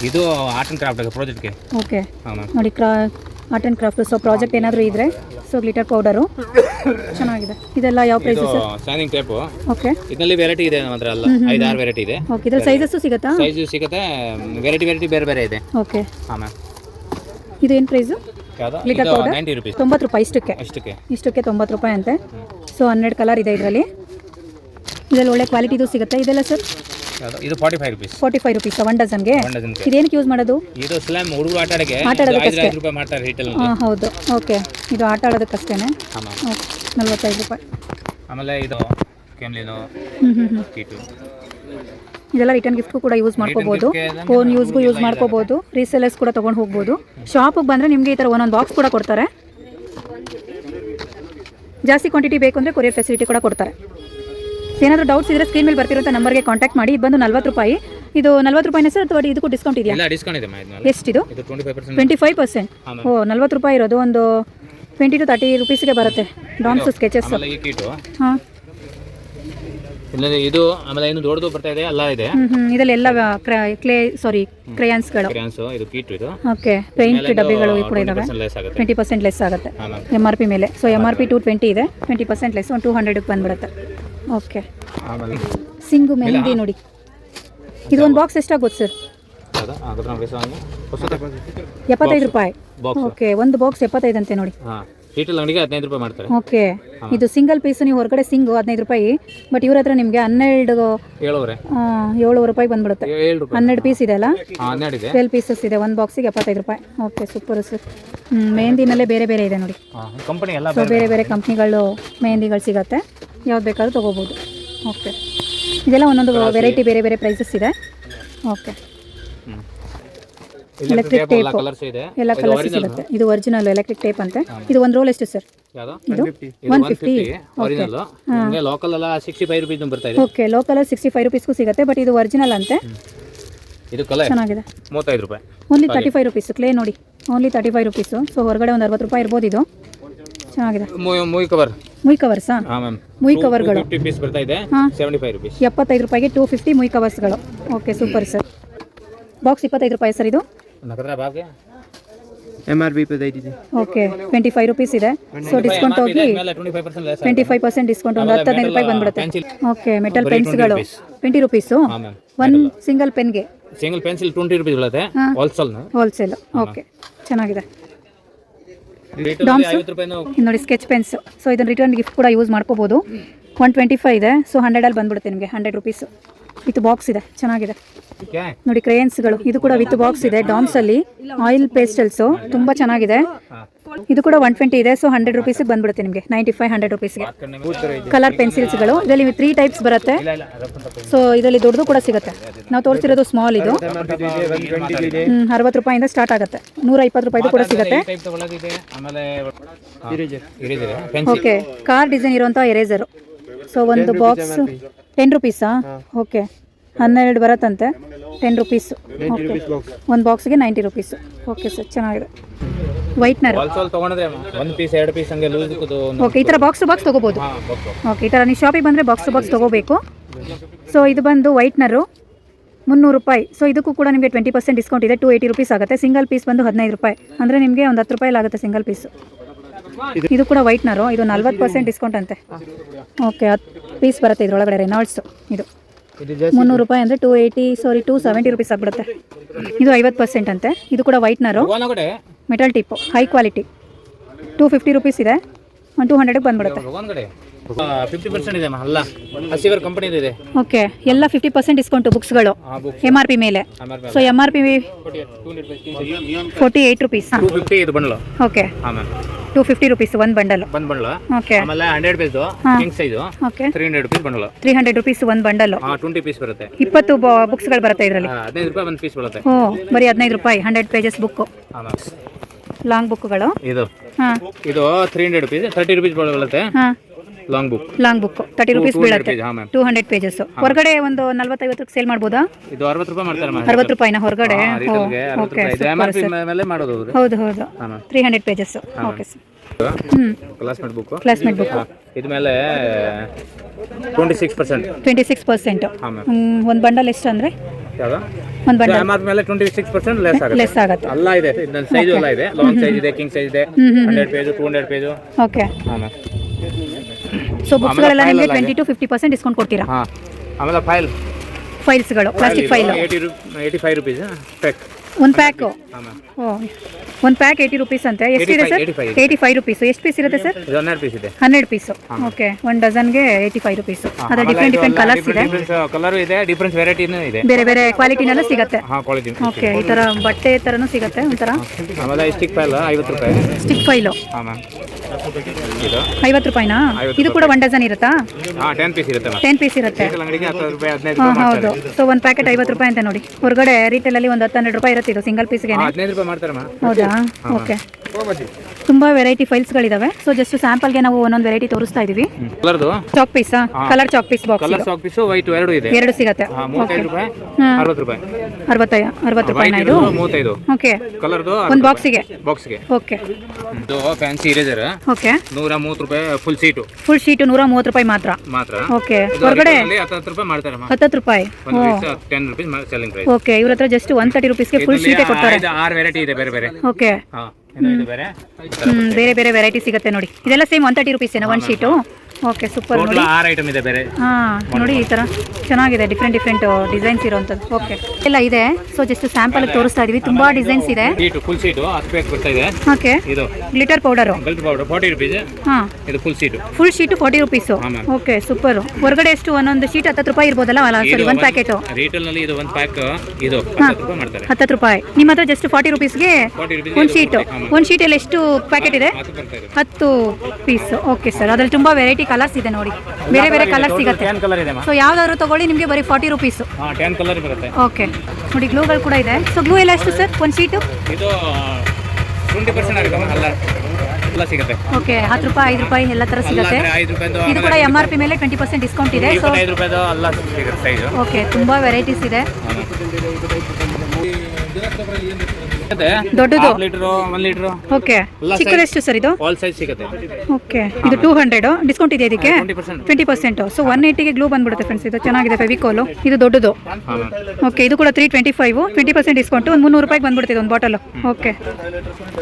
ಇದು ಆರ್ಟ್ ಆ್ಯಂಡ್ ಕ್ರಾಫ್ಟ್ ಪ್ರಾಜೆಕ್ಟ್ಗೆ ಓಕೆ. ನೋಡಿ ಕ್ರಾ art and craft so project ಏನಾದರೂ ಇದ್ದರೆ ಸೊ ಗ್ಲಿಟರ್ ಪೌಡರು ಚೆನ್ನಾಗಿದೆ. ಇದೆಲ್ಲ ಯಾವ price sir sanding tape okay. ಇದರಲ್ಲಿ ವೆರೈಟಿ ಇದೆ ಮಾತ್ರ ಅಲ್ಲ. ಐದು ಆರು ವೆರೈಟಿ ಇದೆ. ಓಕೆ ಇದ್ರ ಸೈಜಸ್ಸು ಸಿಗುತ್ತಾ? ಸೈಜು ಸಿಗುತ್ತೆ ವೆರೈಟಿ ವೆರೈಟಿ ಬೇರೆ ಬೇರೆ ಇದೆ. ಓಕೆ. ಹಾಂ ಮ್ಯಾಮ್ ಇದು ಏನು ಪ್ರೈಸು ಗ್ಲಿಟರ್ ಪೌಡರ್ ತೊಂಬತ್ತು ರೂಪಾಯಿ ಇಷ್ಟಕ್ಕೆ. ಇಷ್ಟಕ್ಕೆ. ಇಷ್ಟಕ್ಕೆ ತೊಂಬತ್ತು ರೂಪಾಯಿ ಅಂತೆ. ಸೊ ಹನ್ನೆರಡು ಕಲರ್ ಇದೆ ಇದರಲ್ಲಿ. ಇದರಲ್ಲಿ ಒಳ್ಳೆ ಕ್ವಾಲಿಟಿದು ಸಿಗುತ್ತೆ. ಇದೆಲ್ಲ ಸರ್ ಇದು forty five rupees forty five rupees one ಡಜನ್ಗೆ ಇದೇನಕ್ಕೆ ಯೂಸ್ ಮಾಡೋದು? ಇದು ಸ್ಲ್ಯಾಮ್ ಹುಡುಗರು ಆಟ ಆಡೋದಕ್ಕೆ ಐದು ರೂಪಾಯಿ ಮಾಡ್ತಾರೆ ರೀಟೇಲ್ ಹಾಂ ಹೌದು. ಓಕೆ ಇದು ಆಟ ಆಡೋದಕ್ಕಷ್ಟೇ ನಲ್ವತ್ತೈದು ರೂಪಾಯಿ. ಆಮೇಲೆ ಇದು ಕೆಮ್ಲಿನು ಕೀಟು ಇದೆಲ್ಲ ರಿಟರ್ನ್ ಗಿಫ್ಟ್ಗೂ ಕೂಡ ಯೂಸ್ ಮಾಡ್ಕೋಬೋದು. ಫೋನ್ ಯೂಸ್ಗೂ ಯೂಸ್ ಮಾಡ್ಕೋಬೋದು. ರೀಸೆಲರ್ಸ್ ಕೂಡ ತೊಗೊಂಡು ಹೋಗ್ಬೋದು. ಶಾಪಿಗೆ ಬಂದರೆ ನಿಮಗೆ ಈ ಥರ ಒಂದೊಂದು ಬಾಕ್ಸ್ ಕೂಡ ಕೊಡ್ತಾರೆ. ಜಾಸ್ತಿ ಕ್ವಾಂಟಿಟಿ ಬೇಕು ಅಂದರೆ ಕೊರಿಯರ್ ಫೆಸಿಲಿಟಿ ಕೂಡ ಕೊಡ್ತಾರೆ. ಏನಾದರೂ ಡೌಟ್ಸ್ ಇದ್ದರೆ ಸ್ಕ್ರೀನ್ ಮೇಲೆ ಬರ್ತಿರೋ ನಂಬರ್ಗೆ ಕಾಂಟ್ಯಾಕ್ಟ್ ಮಾಡಿ ಇದು ಬಂದು ನಲ್ವತ್ತು ರೂಪಾಯಿ. ಇದು ನಲ್ವತ್ತು ರೂಪಾಯಿನ ಸರ್ ಅಥವಾ ಇದಕ್ಕೂ ಡಿಸ್ಕೌಂಟ್ ಇದೆಯಾ? ಎಷ್ಟಿದು? ಇದು ಟ್ವೆಂಟಿ ಫೈವ್ ಪರ್ಸೆಂಟ್ ಓ ನಲ್ವತ್ತು ರೂಪಾಯಿ ಇರೋದು ಒಂದು ಟ್ವೆಂಟಿ ಟು ತರ್ಟಿ ರುಪೀಸ್ಗೆ ಬರುತ್ತೆ. ಡಾಮ್ಸ್ ಸ್ಕೆಚಸ್ ಹಾಂ. ಇಲ್ಲದೆ ಇದು ಆಮೇಲೆ ಇನ್ನು ದೊಡ್ಡದು ಬರ್ತಾ ಇದೆ ಎಲ್ಲ ಇದೆ. ಇದರಲ್ಲಿ ಇದರಲ್ಲೆಲ್ಲ ಕ್ಲೇ ಸಾರಿ ಕ್ರಯಾನ್ಸ್ಗಳು. ಕ್ರಯಾನ್ಸ್ ಇದು ಕೀಟು ಇದು. ಓಕೆ ಪೇಂಟ್ ಡಬ್ಬಿಗಳು ಕೂಡ ಇದಾವೆ. ಟ್ವೆಂಟಿ ಪರ್ಸೆಂಟ್ ಲೆಸ್ ಆಗುತ್ತೆ. ಎಂ ಆರ್ ಪಿ ಮೇಲೆ. So M R P two twenty ಇದೆ. ಟ್ವೆಂಟಿ ಪರ್ಸೆಂಟ್ ಲೆಸ್ ಒಂದು ಟೂ ಹಂಡ್ರೆಡ್ಗೆ ಬಂದ್ಬಿಡುತ್ತೆ. ಓಕೆ. ಆಮೇಲೆ ಸಿಂಗು ಮೆಹಂದಿ ನೋಡಿ. ಇದು ಒಂದು ಬಾಕ್ಸ್ ಎಷ್ಟಾಗುತ್ತೆ ಸರ್ ಎಪ್ಪತ್ತೈದು ರೂಪಾಯಿ. ಓಕೆ ಒಂದು ಬಾಕ್ಸ್ ಎಪ್ಪತ್ತೈದು ಅಂತೆ ನೋಡಿ ರಿಟೇಲ್ ಅಂಗಡಿಗೆ ಹದಿನೈದು ರೂಪಾಯಿ ಮಾಡ್ತಾರೆ. ಓಕೆ ಇದು ಸಿಂಗಲ್ ಪೀಸ್ ನೀವು ಹೊರಗಡೆ ಸಿಂಗು ಹದಿನೈದು ರೂಪಾಯಿ ಬಟ್ ಇವ್ರ ಹತ್ರ ನಿಮಗೆ ಹನ್ನೆರಡು ಏಳುವರೆ. ಆ, ಏಳುವರೆ ರೂಪಾಯಿ ಬಂದ್ಬಿಡುತ್ತೆ. ಏಳು ರೂಪಾಯಿ. ಹನ್ನೆರಡು ಪೀಸ್ ಇದೆ ಅಲ್ಲ? ಹನ್ನೆರಡು ಇದೆ. ಟ್ವೆಲ್ ಪೀಸಸ್ ಇದೆ ಒಂದು ಬಾಕ್ಸಿಗೆ ಎಪ್ಪತ್ತೈದು ರೂಪಾಯಿ. ಓಕೆ ಸೂಪರ್ ಸರ್ ಮೆಹಂದಿನಲ್ಲೇ ಬೇರೆ ಬೇರೆ ಇದೆ ನೋಡಿ. ಕಂಪನಿ ಎಲ್ಲ ಸೊ ಬೇರೆ ಬೇರೆ ಕಂಪ್ನಿಗಳು ಮೆಹಂದಿಗಳು ಸಿಗುತ್ತೆ. ಯಾವ್ದು ಬೇಕಾದ್ರೂ ತೊಗೋಬೋದು. ಓಕೆ ಇದೆಲ್ಲ ಒಂದೊಂದು ವೆರೈಟಿ ಬೇರೆ ಬೇರೆ ಪ್ರೈಸಸ್ ಇದೆ. ಓಕೆ Electric ಟೇಪ್ ಎಲ್ಲ ಕಲರ್ ಕಲರ್ಸ್ ಇದೆ ಎಲ್ಲ ಕಲರ್ಸ್ ಸಿಗುತ್ತೆ. ಇದು ಒರಿಜಿನಲ್ ಎಲೆಕ್ಟ್ರಿಕ್ ಟೇಪ್ ಅಂತೆ. ಇದು ಒಂದು ರೋಲ್ ಎಷ್ಟು ಸರ್ ಯಾವುದು? ಇದು ಒನ್ ಫಿಫ್ಟಿ ಲೋಕಲ್ ಎಲ್ಲ ಸಿಕ್ಸ್ಟಿ ಫೈವ್ ರುಪೀಸ್ ಬರ್ತಾ ಇದೆ. Okay low colour sixty five ರುಪೀಸ್ಗೂ ಸಿಗುತ್ತೆ ಬಟ್ ಇದು ಒರಿಜಿನಲ್ ಅಂತೆ. ಇದು ಕಲರ್ ಚೆನ್ನಾಗಿದೆ. ಮೂವತ್ತೈದು ರೂಪಾಯಿ. Only thirty five rupees clay ನೋಡಿ. Only thirty five rupees so ಹೊರಗಡೆ ಒಂದು ಅರವತ್ತು ರೂಪಾಯಿ ಇರ್ಬೋದು ಇದು. ಚೆನ್ನಾಗಿದೆ. ಮೂವಿ ಕವರ್ ಮುಯ್ ಕವರ್ಸಾ ಹಾಂ ಮ್ಯಾಮ್ ಮುಯ್ ಕವರ್ಗಳು ಪೀಸ್ ಬರ್ತಾ ಇದೆ. ಸೆವೆಂಟಿ ಫೈವ್ ರುಪೀಸ್ ಎಪ್ಪತ್ತೈದು ರೂಪಾಯಿಗೆ ಟೂ ಫಿಫ್ಟಿ ಮುಯ್ ಕವರ್ಸ್ಗಳು ಓಕೆ ಸೂಪರ್ ಸರ್ ಬಾಕ್ಸ್ ಇಪ್ಪತ್ತೈದು ರೂಪಾಯಿ ಸರ್ ಇದು. M R P okay twenty five rupees ಇದೆ ಸೊ ಡಿಸ್ಕೌಂಟ್ ಹೋಗಿ ಮೇಲೆ ಟ್ವೆಂಟಿ ಫೈವ್ ಪರ್ಸೆಂಟ್ ಡಿಸ್ಕೌಂಟ್ ಒಂದು ಹತ್ತು ಹದಿನೈದು ರೂಪಾಯಿ ಬಂದ್ಬಿಡುತ್ತೆ. ಓಕೆ ಮೆಟಲ್ ಬರೀ 20 ಪೆನ್ಸ್ಗಳು. Twenty rupees ma'am one single ಪೆನ್ಗೆ single pencil twenty rupees ಬೀಳುತ್ತೆ. ಹೋಲ್ಸೇಲ್ ಹೋಲ್ಸೇಲ್ ಓಕೆ ಚೆನ್ನಾಗಿದೆ. ನೋಡಿ ಸ್ಕೆಚ್ ಪೆನ್ಸ್ ಸೊ ಇದನ್ನು ರಿಟರ್ನ್ ಗಿಫ್ಟ್ ಕೂಡ ಯೂಸ್ ಮಾಡ್ಕೋಬೋದು. ಒನ್ ಟ್ವೆಂಟಿ ಫೈವ್ ಇದೆ ಸೊ ಹಂಡ್ರೆಡಲ್ಲಿ ಬಂದ್ಬಿಡುತ್ತೆ ನಿಮಗೆ. ಹಂಡ್ರೆಡ್ ರುಪೀಸು ವಿತ್ ಬಾಕ್ಸ್ ಇದೆ. ಚೆನ್ನಾಗಿದೆ. ನೋಡಿ ಕ್ರೇಯನ್ಸ್ಗಳು ಇದು ಕೂಡ ವಿತ್ ಬಾಕ್ಸ್ ಇದೆ. ಡಾಮ್ಸಲ್ಲಿ ಆಯಿಲ್ ಪೇಸ್ಟಲ್ಸು ತುಂಬ ಚೆನ್ನಾಗಿದೆ. ಇದು ಕೂಡ ಒನ್ ಟ್ವೆಂಟಿ ಇದೆ. ಸೊ ಹಂಡ್ರೆಡ್ ರುಪೀಸಿಗೆ ಬಂದ್ಬಿಡುತ್ತೆ ನಿಮಗೆ. ನೈಂಟಿ ಫೈವ್ ಹಂಡ್ರೆಡ್ ರುಪೀಸ್ಗೆ ಕಲರ್ ಪೆನ್ಸಿಲ್ಸ್ಗಳು ಇದರಲ್ಲಿ ತ್ರೀ ಟೈಪ್ಸ್ ಬರುತ್ತೆ. ಸೊ ಇದರಲ್ಲಿ ದೊಡ್ಡದು ಕೂಡ ಸಿಗುತ್ತೆ. ನಾವು ತೋರಿಸಿರೋದು ಸ್ಮಾಲ್ ಇದು. ಅರವತ್ತು ರೂಪಾಯಿಂದ ಸ್ಟಾರ್ಟ್ ಆಗುತ್ತೆ. ನೂರ ಇಪ್ಪತ್ತು ರೂಪಾಯಿದು ಕೂಡ ಸಿಗುತ್ತೆ. ಓಕೆ ಕಾರ್ ಡಿಸೈನ್ ಇರುವಂಥ ಎರೇಸರು ಸೊ ಒಂದು ಬಾಕ್ಸ್ ಟೆನ್ ರುಪೀಸಾ ಓಕೆ ಹನ್ನೆರಡು ಬರುತ್ತಂತೆ? ಟೆನ್ ರುಪೀಸು ಓಕೆ ಒಂದು ಬಾಕ್ಸ್ಗೆ ನೈಂಟಿ ರುಪೀಸು ಓಕೆ ಸರ್ ಚೆನ್ನಾಗಿದೆ. ವೈಟ್ನರ್ ಹೋಲ್ಸೇಲ್ ತಗೊಂಡ್ರೆ ಒಂದು ಪೀಸ್ ಎರಡು ಪೀಸ್ ಹಂಗೆ ಲೂಸ್ ಓಕೆ ಈ ಥರ ಬಾಕ್ಸ್ ಬಾಕ್ಸ್ ತೊಗೋಬೋದು. ಹಾಂ ಓಕೆ ಈ ಥರ ನೀವು ಶಾಪಿಗೆ ಬಂದರೆ ಬಾಕ್ಸ್ ಟು ಬಾಕ್ಸ್ ತೊಗೋಬೇಕು. ಸೊ ಇದು ಬಂದು ವೈಟ್ನರು ಮುನ್ನೂರು ರೂಪಾಯಿ. ಸೊ ಇದಕ್ಕೂ ಕೂಡ ನಿಮಗೆ ಟ್ವೆಂಟಿ ಪರ್ಸೆಂಟ್ ಡಿಸ್ಕೌಂಟ್ ಇದೆ. ಟು ಏಯ್ಟಿ ರುಪೀಸ್ ಆಗುತ್ತೆ. ಸಿಂಗಲ್ ಪೀಸ್ ಬಂದು ಹದಿನೈದು ರೂಪಾಯಿ. ಅಂದರೆ ನಿಮಗೆ ಒಂದು ಹತ್ತು ರೂಪಾಯಿ ಆಗುತ್ತೆ ಸಿಂಗಲ್ ಪೀಸು ಇದು ಕೂಡ ವೈಟ್ನರು ಇದು ನಲ್ವತ್ತು ಪರ್ಸೆಂಟ್ ಡಿಸ್ಕೌಂಟ್ ಅಂತೆ. ಓಕೆ ಹತ್ತು ಪೀಸ್ ಬರುತ್ತೆ ಇದ್ರೊಳಗಡೆ ರೆನಾಲ್ಡ್ಸು ಇದು ಮುನ್ನೂರು ರೂಪಾಯಿ ಅಂದರೆ two eighty sorry two seventy rupees ಆಗಿಬಿಡುತ್ತೆ. ಇದು ಐವತ್ತು ಪರ್ಸೆಂಟ್ ಅಂತೆ. ಇದು ಕೂಡ ವೈಟ್ನರು. ನಾರು metal tip high quality two fifty rupees ಇದೆ. ಒಂದು ಟೂ ಹಂಡ್ರೆಡ್ಗೆ ಬಂದ್ಬಿಡುತ್ತೆ. ಫಿಫ್ಟಿ ಪರ್ಸೆಂಟ್ ಇದೆ ಅಲ್ಲ. ಹಸಿವರ್ ಕಂಪನಿ ಇದೆ ಓಕೆ ಎಲ್ಲ ಫಿಫ್ಟಿ ಪರ್ಸೆಂಟ್ ಡಿಸ್ಕೌಂಟ್ ಬುಕ್ಸ್ಗಳು ಎಂ ಆರ್ ಪಿ ಮೇಲೆ. So M R P forty eight rupees two fifty ಇದು bundle? Okay two fifty rupees ಒಂದು ಬಂಡಲ್. ಒಂದು ಬಂಡ್ಲು? ಓಕೆ ಆಮೇಲೆ hundred piece. King size okay three hundred rupees bundle. Three hundred rupees ಒಂದು bundle. Twenty piece ಬರುತ್ತೆ. ಇಪ್ಪತ್ತು ಬುಕ್ಸ್ಗಳು ಬರುತ್ತೆ ಇದರಲ್ಲಿ. ಹದಿನೈದು ರೂಪಾಯಿ ಒಂದು ಪೀಸ್ ಬರುತ್ತೆ. ಓ ಬರೀ ಹದಿನೈದು ರೂಪಾಯಿ ಹಂಡ್ರೆಡ್ ಪೇಜಸ್ ಬುಕ್ಕು ಲಾಂಗ್ ಬುಕ್ಗಳು ಇದು. ಇದು three hundred rupees thirty rupees ಬರುತ್ತೆ. Long book long book thirty rupees ಬೀಳುತ್ತೆ. ಟೂ ಹಂಡ್ರೆಡ್ ಪೇಜಸ್ ಹೊರಗಡೆ ಒಂದು ನಲ್ವತ್ತೈವತ್ತಕ್ಕೆ ಸೇಲ್ ಮಾಡ್ಬೋದಾ? ಇದು ಅರವತ್ತು ರೂಪಾಯಿ ಮಾಡ್ತಾರೆ ಅರವತ್ತು ರೂಪಾಯಿನ ಹೊರಗಡೆ? ಓಕೆ ಹೌದು ಹೌದು. Three hundred pages okay sir classmate book classmate book ಇದ ಮೇಲೆ twenty six percent twenty six percent ಒಂದು ಬಂಡಲ್ ಎಷ್ಟು ಅಂದರೆ? ಒಂದು ಬಂಡಲ್ ಆರ್ ಮೇಲೆ ಟ್ವೆಂಟಿ ಸಿಕ್ಸ್ ಪರ್ಸೆಂಟ್ ಲೆಸ್ ಆಗುತ್ತೆ. ಲೆಸ್ ಆಗುತ್ತೆ. ಎಲ್ಲ ಇದೆ. ಇದನ್ನ ಸೈಜ್ ಎಲ್ಲ ಇದೆ. ಲಾಂಗ್ ಸೈಜ್ ಇದೆ ಕಿಂಗ್ ಸೈಜ್ ಇದೆ. Hundred page two hundred page okay ಹಾಂ ಸೊ ಬುಕ್ಸ್ಗಳೆಲ್ಲ ನಿಮಗೆ twenty to fifty percent discount ಕೊಡ್ತೀರಾ? ಹಾಂ ಆಮೇಲೆ file ಫೈಲ್ಸ್ಗಳು plastic file eighty five rupees pack ಒಂದು ಪ್ಯಾಕ್ ಓ ಒಂದು ಪ್ಯಾಕ್ ಏಯ್ಟಿ ರುಪೀಸ್ ಅಂತೆ. ಎಷ್ಟಿದೆ ಸರ್? 85, ಏಯ್ಟಿ ಫೈವ್ ರುಪೀಸ್ ಎಷ್ಟು ಪೀಸ್ ಇರುತ್ತೆ ಸರ್? ಹನ್ನೆರಡು ಪೀಸ್ ಇದೆ. ಹಂಡ್ರೆಡ್ ಪೀಸ್ ಓಕೆ ಒಂದು ಡಜನ್ಗೆ ಏಯ್ಟಿ ಫೈವ್ ರುಪೀಸು ಅದರ ಡಿಫ್ರೆಂಟ್ ಡಿಫ್ರೆಂಟ್ ಕಲರ್ಸ್ ಇದೆ ಕಲರ್ ಇದೆ. ಡಿಫ್ರೆಂಟ್ ವೆರೈಟಿನೂ ಇದೆ ಬೇರೆ ಬೇರೆ ಕ್ವಾಲಿಟಿನೆಲ್ಲ ಸಿಗುತ್ತೆ. ಹಾಂ ಕ್ವಾಲಿಟಿ ಓಕೆ ಈ ಥರ ಬಟ್ಟೆ ಥರನೂ ಸಿಗುತ್ತೆ ಒಂಥರ? ಆಮೇಲೆ ಸ್ಟಿಕ್ ಫೈಲ್ ಐವತ್ತು ರೂಪಾಯಿ. ಸ್ಟಿಕ್ ಫೈಲು ಹಾಂ ಮ್ಯಾಮ್ ಐವತ್ತು ರೂಪಾಯಿನಾ? ಇದು ಕೂಡ ಒನ್ ಡಜನ್ ಇರುತ್ತಾ? ಟೆನ್ ಪೀಸ್ ಇರುತ್ತೆ ಟೆನ್ ಪೀಸ್ ಇರುತ್ತೆ. ಹಾಂ ಹೌದು. ಸೊ ಒಂದು ಪ್ಯಾಕೆಟ್ ಐವತ್ತು ರೂಪಾಯಿ ಅಂತ ನೋಡಿ. ಹೊರಗಡೆ ರೀಟೇಲಲ್ಲಿ ಒಂದು ಹತ್ತು ಹನ್ನೆರಡು ರೂಪಾಯಿ ಇರುತ್ತೆ ಇದು ಸಿಂಗಲ್ ಪೀಸ್ಗೆ ಹೌದಾ? ಓಕೆ ತುಂಬ ವೆರೈಟಿ ಫೈಲ್ಸ್ಗಳಿದಾವೆ ಸೊ ಜಸ್ಟ್ ಸ್ಯಾಂಪಲ್ಗೆ ನಾವು ಒಂದೊಂದು ವೆರೈಟಿ ತೋರಿಸ್ತಾ ಇದೀವಿ. ಕಲರ್ದು chalk piece colour chalk piece box colour chalk piece white ಎರಡು ಇದೆ. ಎರಡು ಸಿಗತ್ತೆ. ರೂಪಾಯಿ ಅರವತ್ತು ರೂಪಾಯಿ. ಅರವತ್ತೈ ಅರವತ್ತು ರೂಪಾಯಿನ ವೈಟ್ ಇದು. ಮೂವತ್ತೈದು. ಓಕೆ ಕಲರ್ದು ಒಂದು ಬಾಕ್ಸಿಗೆ ಬಾಕ್ಸ್ಗೆ ಓಕೆ ಇದು ಫ್ಯಾನ್ಸಿ ಇರೇಜರ್ ಓಕೆ ನೂರ ಮೂವತ್ತು ರೂಪಾಯಿ ಫುಲ್ ಸೀಟು ಫುಲ್ ಶೀಟು ನೂರ ಮೂವತ್ತು ರೂಪಾಯಿ ಮಾತ್ರ. ಮಾತ್ರ. ಓಕೆ ಹೊರಗಡೆ retail ಅಲ್ಲಿ ಹತ್ತು ಹತ್ತು ರೂಪಾಯಿ ಮಾಡ್ತಾರೆ ಹತ್ತತ್ತು ರೂಪಾಯಿ. Ten rupees selling price okay ಇವ್ರ ಹತ್ರ ಜಸ್ಟ್ ಒನ್ ತರ್ಟಿ ರುಪೀಸ್ಗೆ ಫುಲ್ ಶೀಟೇ ಕೊಡ್ತಾರೆ. ಆರು ವೆರೈಟಿ ಇದೆ ಬೇರೆ ಬೇರೆ. ಓಕೆ ಬೇರೆ ಬೇರೆ ವೆರೈಟಿ ಸಿಗುತ್ತೆ ನೋಡಿ. ಇದೆಲ್ಲ ಸೇಮ್ ಒನ್ ತರ್ಟಿ ರುಪೀಸ್ ಏನೋ ಒಂದು ಶೀಟು ಓಕೆ ಸೂಪರ್ ನೋಡಿ. ಆರು ಐಟಮ್ ಇದೆ ಬೇರೆ. ಹಾಂ ನೋಡಿ ಈ ಥರ ಚೆನ್ನಾಗಿದೆ ಡಿಫ್ರೆಂಟ್ ಡಿಫ್ರೆಂಟ್ ಡಿಸೈನ್ಸ್ ಇರೋವಂಥದ್ದು ಓಕೆ ಎಲ್ಲ ಇದೆ. ಸೊ ಜಸ್ಟ್ ಸ್ಯಾಂಪಲ್ ತೋರಿಸ್ತಾ ಇದೀವಿ. ತುಂಬ ಡಿಸೈನ್ಸ್ ಇದೆ. ಸೀಟು ಫುಲ್ ಸೀಟು ಹತ್ತು ಬರ್ತಾ ಇದೆ. ಓಕೆ ಇದು. ಗ್ಲಿಟರ್ ಪೌಡರು ಗಲ್ಟ್ ಪೌಡರ್ ಫಾರ್ಟಿ ರುಪೀಸ್ ಹಾಂ. ಇದು full sheet full sheet forty rupees okay super ಹೊರಗಡೆ ಎಷ್ಟು ಒಂದೊಂದು ಶೀಟ್ ಹತ್ತತ್ತು ರೂಪಾಯಿ ಇರ್ಬೋದಲ್ಲ? ಅಲ್ಲ ಸರಿ ಒಂದು ಪ್ಯಾಕೆಟು ರಿಟೇಲ್ನಲ್ಲಿ ಇದು ಒಂದು ಪ್ಯಾಕ್ ಇದು ಹತ್ತು ರೂಪಾಯಿ ಮಾಡ್ತಾರೆ. ಹತ್ತತ್ತು ರೂಪಾಯಿ. ನಿಮ್ಮ ಹತ್ರ ಜಸ್ಟ್ ಫಾರ್ಟಿ ರುಪೀಸ್ಗೆ ಒಂದು ಶೀಟು ಒಂದು ಶೀಟಲ್ಲಿ ಎಷ್ಟು ಪ್ಯಾಕೆಟ್ ಹತ್ತು ಇದೆ. ಹತ್ತು ಪೀಸ್ ಓಕೆ ಸರ್ ಅದರಲ್ಲಿ ತುಂಬ ವೆರೈಟಿ ಕಲರ್ಸ್ ಇದೆ ನೋಡಿ. ಬೇರೆ ಬೇರೆ ಕಲರ್ ಸಿಗುತ್ತೆ. ಟೆನ್ ಕಲರ್ ಇದೆ ಸೊ ಯಾವ್ದಾದ್ರು ತಗೊಳ್ಳಿ ನಿಮಗೆ ಬರೀ ಫಾರ್ಟಿ ರುಪೀಸ್ ಹಾಂ ಟೆನ್ ಕಲರ್ ಬರುತ್ತೆ. ಓಕೆ ನೋಡಿ ಗ್ಲೂಗಳು ಕೂಡ ಇದೆ. ಸೊ ಗ್ಲೂ ಎಲ್ಲ ಎಷ್ಟು ಸರ್ ಒಂದು ಶೀಟು ಇದು ಟ್ವೆಂಟಿ ಪರ್ಸೆಂಟ್ ಆಗುತ್ತೆ ಮ್ಯಾಮ್. ಎಲ್ಲ ಎಲ್ಲ ಸಿಗುತ್ತೆ. ಓಕೆ ಹತ್ತು ರೂಪಾಯಿ ಐದು ರೂಪಾಯಿ ಎಲ್ಲ ಥರ ಸಿಗುತ್ತೆ. ಇದು ಕೂಡ ಎಂ ಆರ್ ಪಿ ಮೇಲೆ ಟ್ವೆಂಟಿ ಪರ್ಸೆಂಟ್ ಡಿಸ್ಕೌಂಟ್ ಇದೆ. ಸೊ ಇಪ್ಪತ್ತೈದು ರೂಪಾಯಿದು ಎಲ್ಲ ಸಿಗುತ್ತೆ ಸೈಜು ಓಕೆ ತುಂಬ ವೆರೈಟೀಸ್ ಇದೆ. ದೊಡ್ಡದು? Litre one litre okay. ಚಿಕ್ಕದೆಷ್ಟು sir ಇದು? ಆಲ್ ಸೈಜ್ ಸಿಗುತ್ತೆ. ಓಕೆ. ಇದು ಟೂ ಹಂಡ್ರೆಡು ಡಿಸ್ಕೌಂಟ್ ಇದೆ ಇದಕ್ಕೆ? ಟ್ವೆಂಟಿ ಪರ್ಸೆಂಟ್ ಸೊ ಒನ್ ಏಯ್ಟಿಗೆ ಗ್ಲೂ ಬಂದ್ಬಿಡುತ್ತೆ ಫ್ರೆಂಡ್ಸ್ ಇದು ಚೆನ್ನಾಗಿದೆ ಫೆವಿಕೋಲು ಇದು ದೊಡ್ಡದು. ಓಕೆ ಇದು ಕೂಡ three twenty five twenty percent discount ಒಂದು ಮುನ್ನೂರು ರೂಪಾಯಿಗೆ ಬಂದ್ಬಿಡ್ತಿದೆ ಒಂದು ಬಾಟಲ್ ಓಕೆ.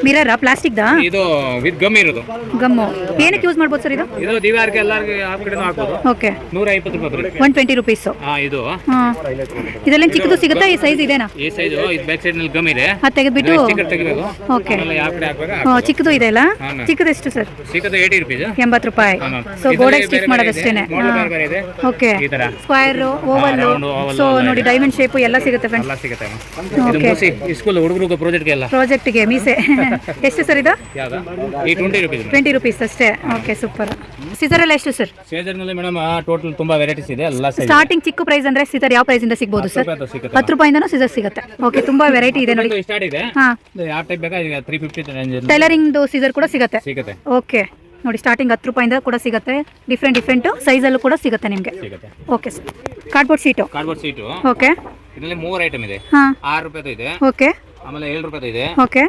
ಮಿರರಾ ಪ್ಲಾಸ್ಟಿಕ್ದಾ ಇದು ವಿತ್ ಗಮ್ ಇರೋದು. ಗಮ್ಮು ಏನಕ್ಕೆ ಯೂಸ್ ಮಾಡ್ಬೋದು ಸರ್ ಇದು? ಇದು ದಿವಾರಕ್ಕೆ ಎಲ್ಲರಿಗೆ ಆ ಕಡೆನೂ ಹಾಕ್ಬೋದು. ಓಕೆ. ನೂರ ಐವತ್ತು ರೂಪಾಯಿ ಒನ್ ಟ್ವೆಂಟಿ ರುಪೀಸು ಇದು. ಇದೆಲ್ಲ ಚಿಕ್ಕದು ಸಿಗುತ್ತಾ? ಈ ಸೈಜ್ ಇದೇನಾ? ಈ ಸೈಜು ಇದು ಬ್ಯಾಕ್ ಸೈಡ್ನಲ್ಲಿ ಗಮ್ ಇದೆ. ಅದು ತೆಗಿಬೇಕು ಓಕೆ. ಚಿಕ್ಕದು ಇದೆ ಅಲ್ಲ? ಚಿಕ್ಕದು ಎಷ್ಟು ಸರ್? ಎಂಬತ್ತು ರೂಪಾಯಿ. ಸೊ ಗೋಡೆ ಸ್ಟಿಕ್ ಮಾಡೋದಷ್ಟೇನೆ ಓಕೆ. ಸ್ಕ್ವೈರ್ ಓವಲ್ ಸೊ ನೋಡಿ ಡೈಮಂಡ್ ಶೇಪ್ ಎಲ್ಲ ಸಿಗುತ್ತೆ ಫ್ರೆಂಡ್ಸ್ ಮ್ಯಾಮ್ ಇದು ಮುಸಿ ಪ್ರಾಜೆಕ್ಟ್ಗೆ <laughs> ಎಷ್ಟು ಸರ್ ಇದು? ಟ್ವೆಂಟಿ ರುಪೀಸ್ ಅಷ್ಟೇ. ಓಕೆ ಸೂಪರ್ ಸಿಸರ್ ಎಲ್ಲ ಎಷ್ಟು ಸರ್? ಸೀಸರ್ನಲ್ಲಿ ಮೇಡಮ್ ಟೋಟಲ್ ತುಂಬಾ ವೆರೈಟೀಸ್ ಇದೆ. ಎಲ್ಲ ಸ್ಟಾರ್ಟಿಂಗ್ ಚಿಕ್ಕ ಪ್ರೈಸ್ ಅಂದ್ರೆ ಸಿಸರ್ ಯಾವ ಪ್ರೈಸ್ ಇಂದ ಸಿಗಬಹುದು ಸರ್? ಹತ್ತು ರೂಪಾಯಿಂದನೂ ಸೀಸರ್ ಸಿಗುತ್ತೆ. ಓಕೆ ತುಂಬಾ ವೆರೈಟಿ ಇದೆ ನೋಡಿ. ಸ್ಟಾರ್ಟ್ ಇದು. ಯಾವ ಟೈಪ್ ಬೇಕಾ ಈಗ ತ್ರೀ ಫಿಫ್ಟಿ ರೇಂಜ್ ಟೈಲರಿಂಗ್ದು ಸಿಸರ್ ಕೂಡ ಸಿಗುತ್ತೆ? ಸಿಗುತ್ತೆ. ಓಕೆ ನೋಡಿ ಸ್ಟಾರ್ಟಿಂಗ್ ಹತ್ತು ರೂಪಾಯಿಂದ ಕೂಡ ಸಿಗುತ್ತೆ. ಡಿಫ್ರೆಂಟ್ ಡಿಫ್ರೆಂಟು ಸೈಜಲ್ಲೂ ಕೂಡ ಸಿಗುತ್ತೆ ನಿಮಗೆ. ಸಿಗುತ್ತೆ. Okay sir cardboard sheet cardboard sheet okay ಇದರಲ್ಲಿ ಮೂರು ಐಟಮ್ ಇದೆ. ಹಾಂ. ಆರು ರೂಪಾಯಿದು ಇದೆ. ಓಕೆ ಆಮೇಲೆ ಏಳು ರೂಪಾಯಿ ಇದೆ. ಓಕೆ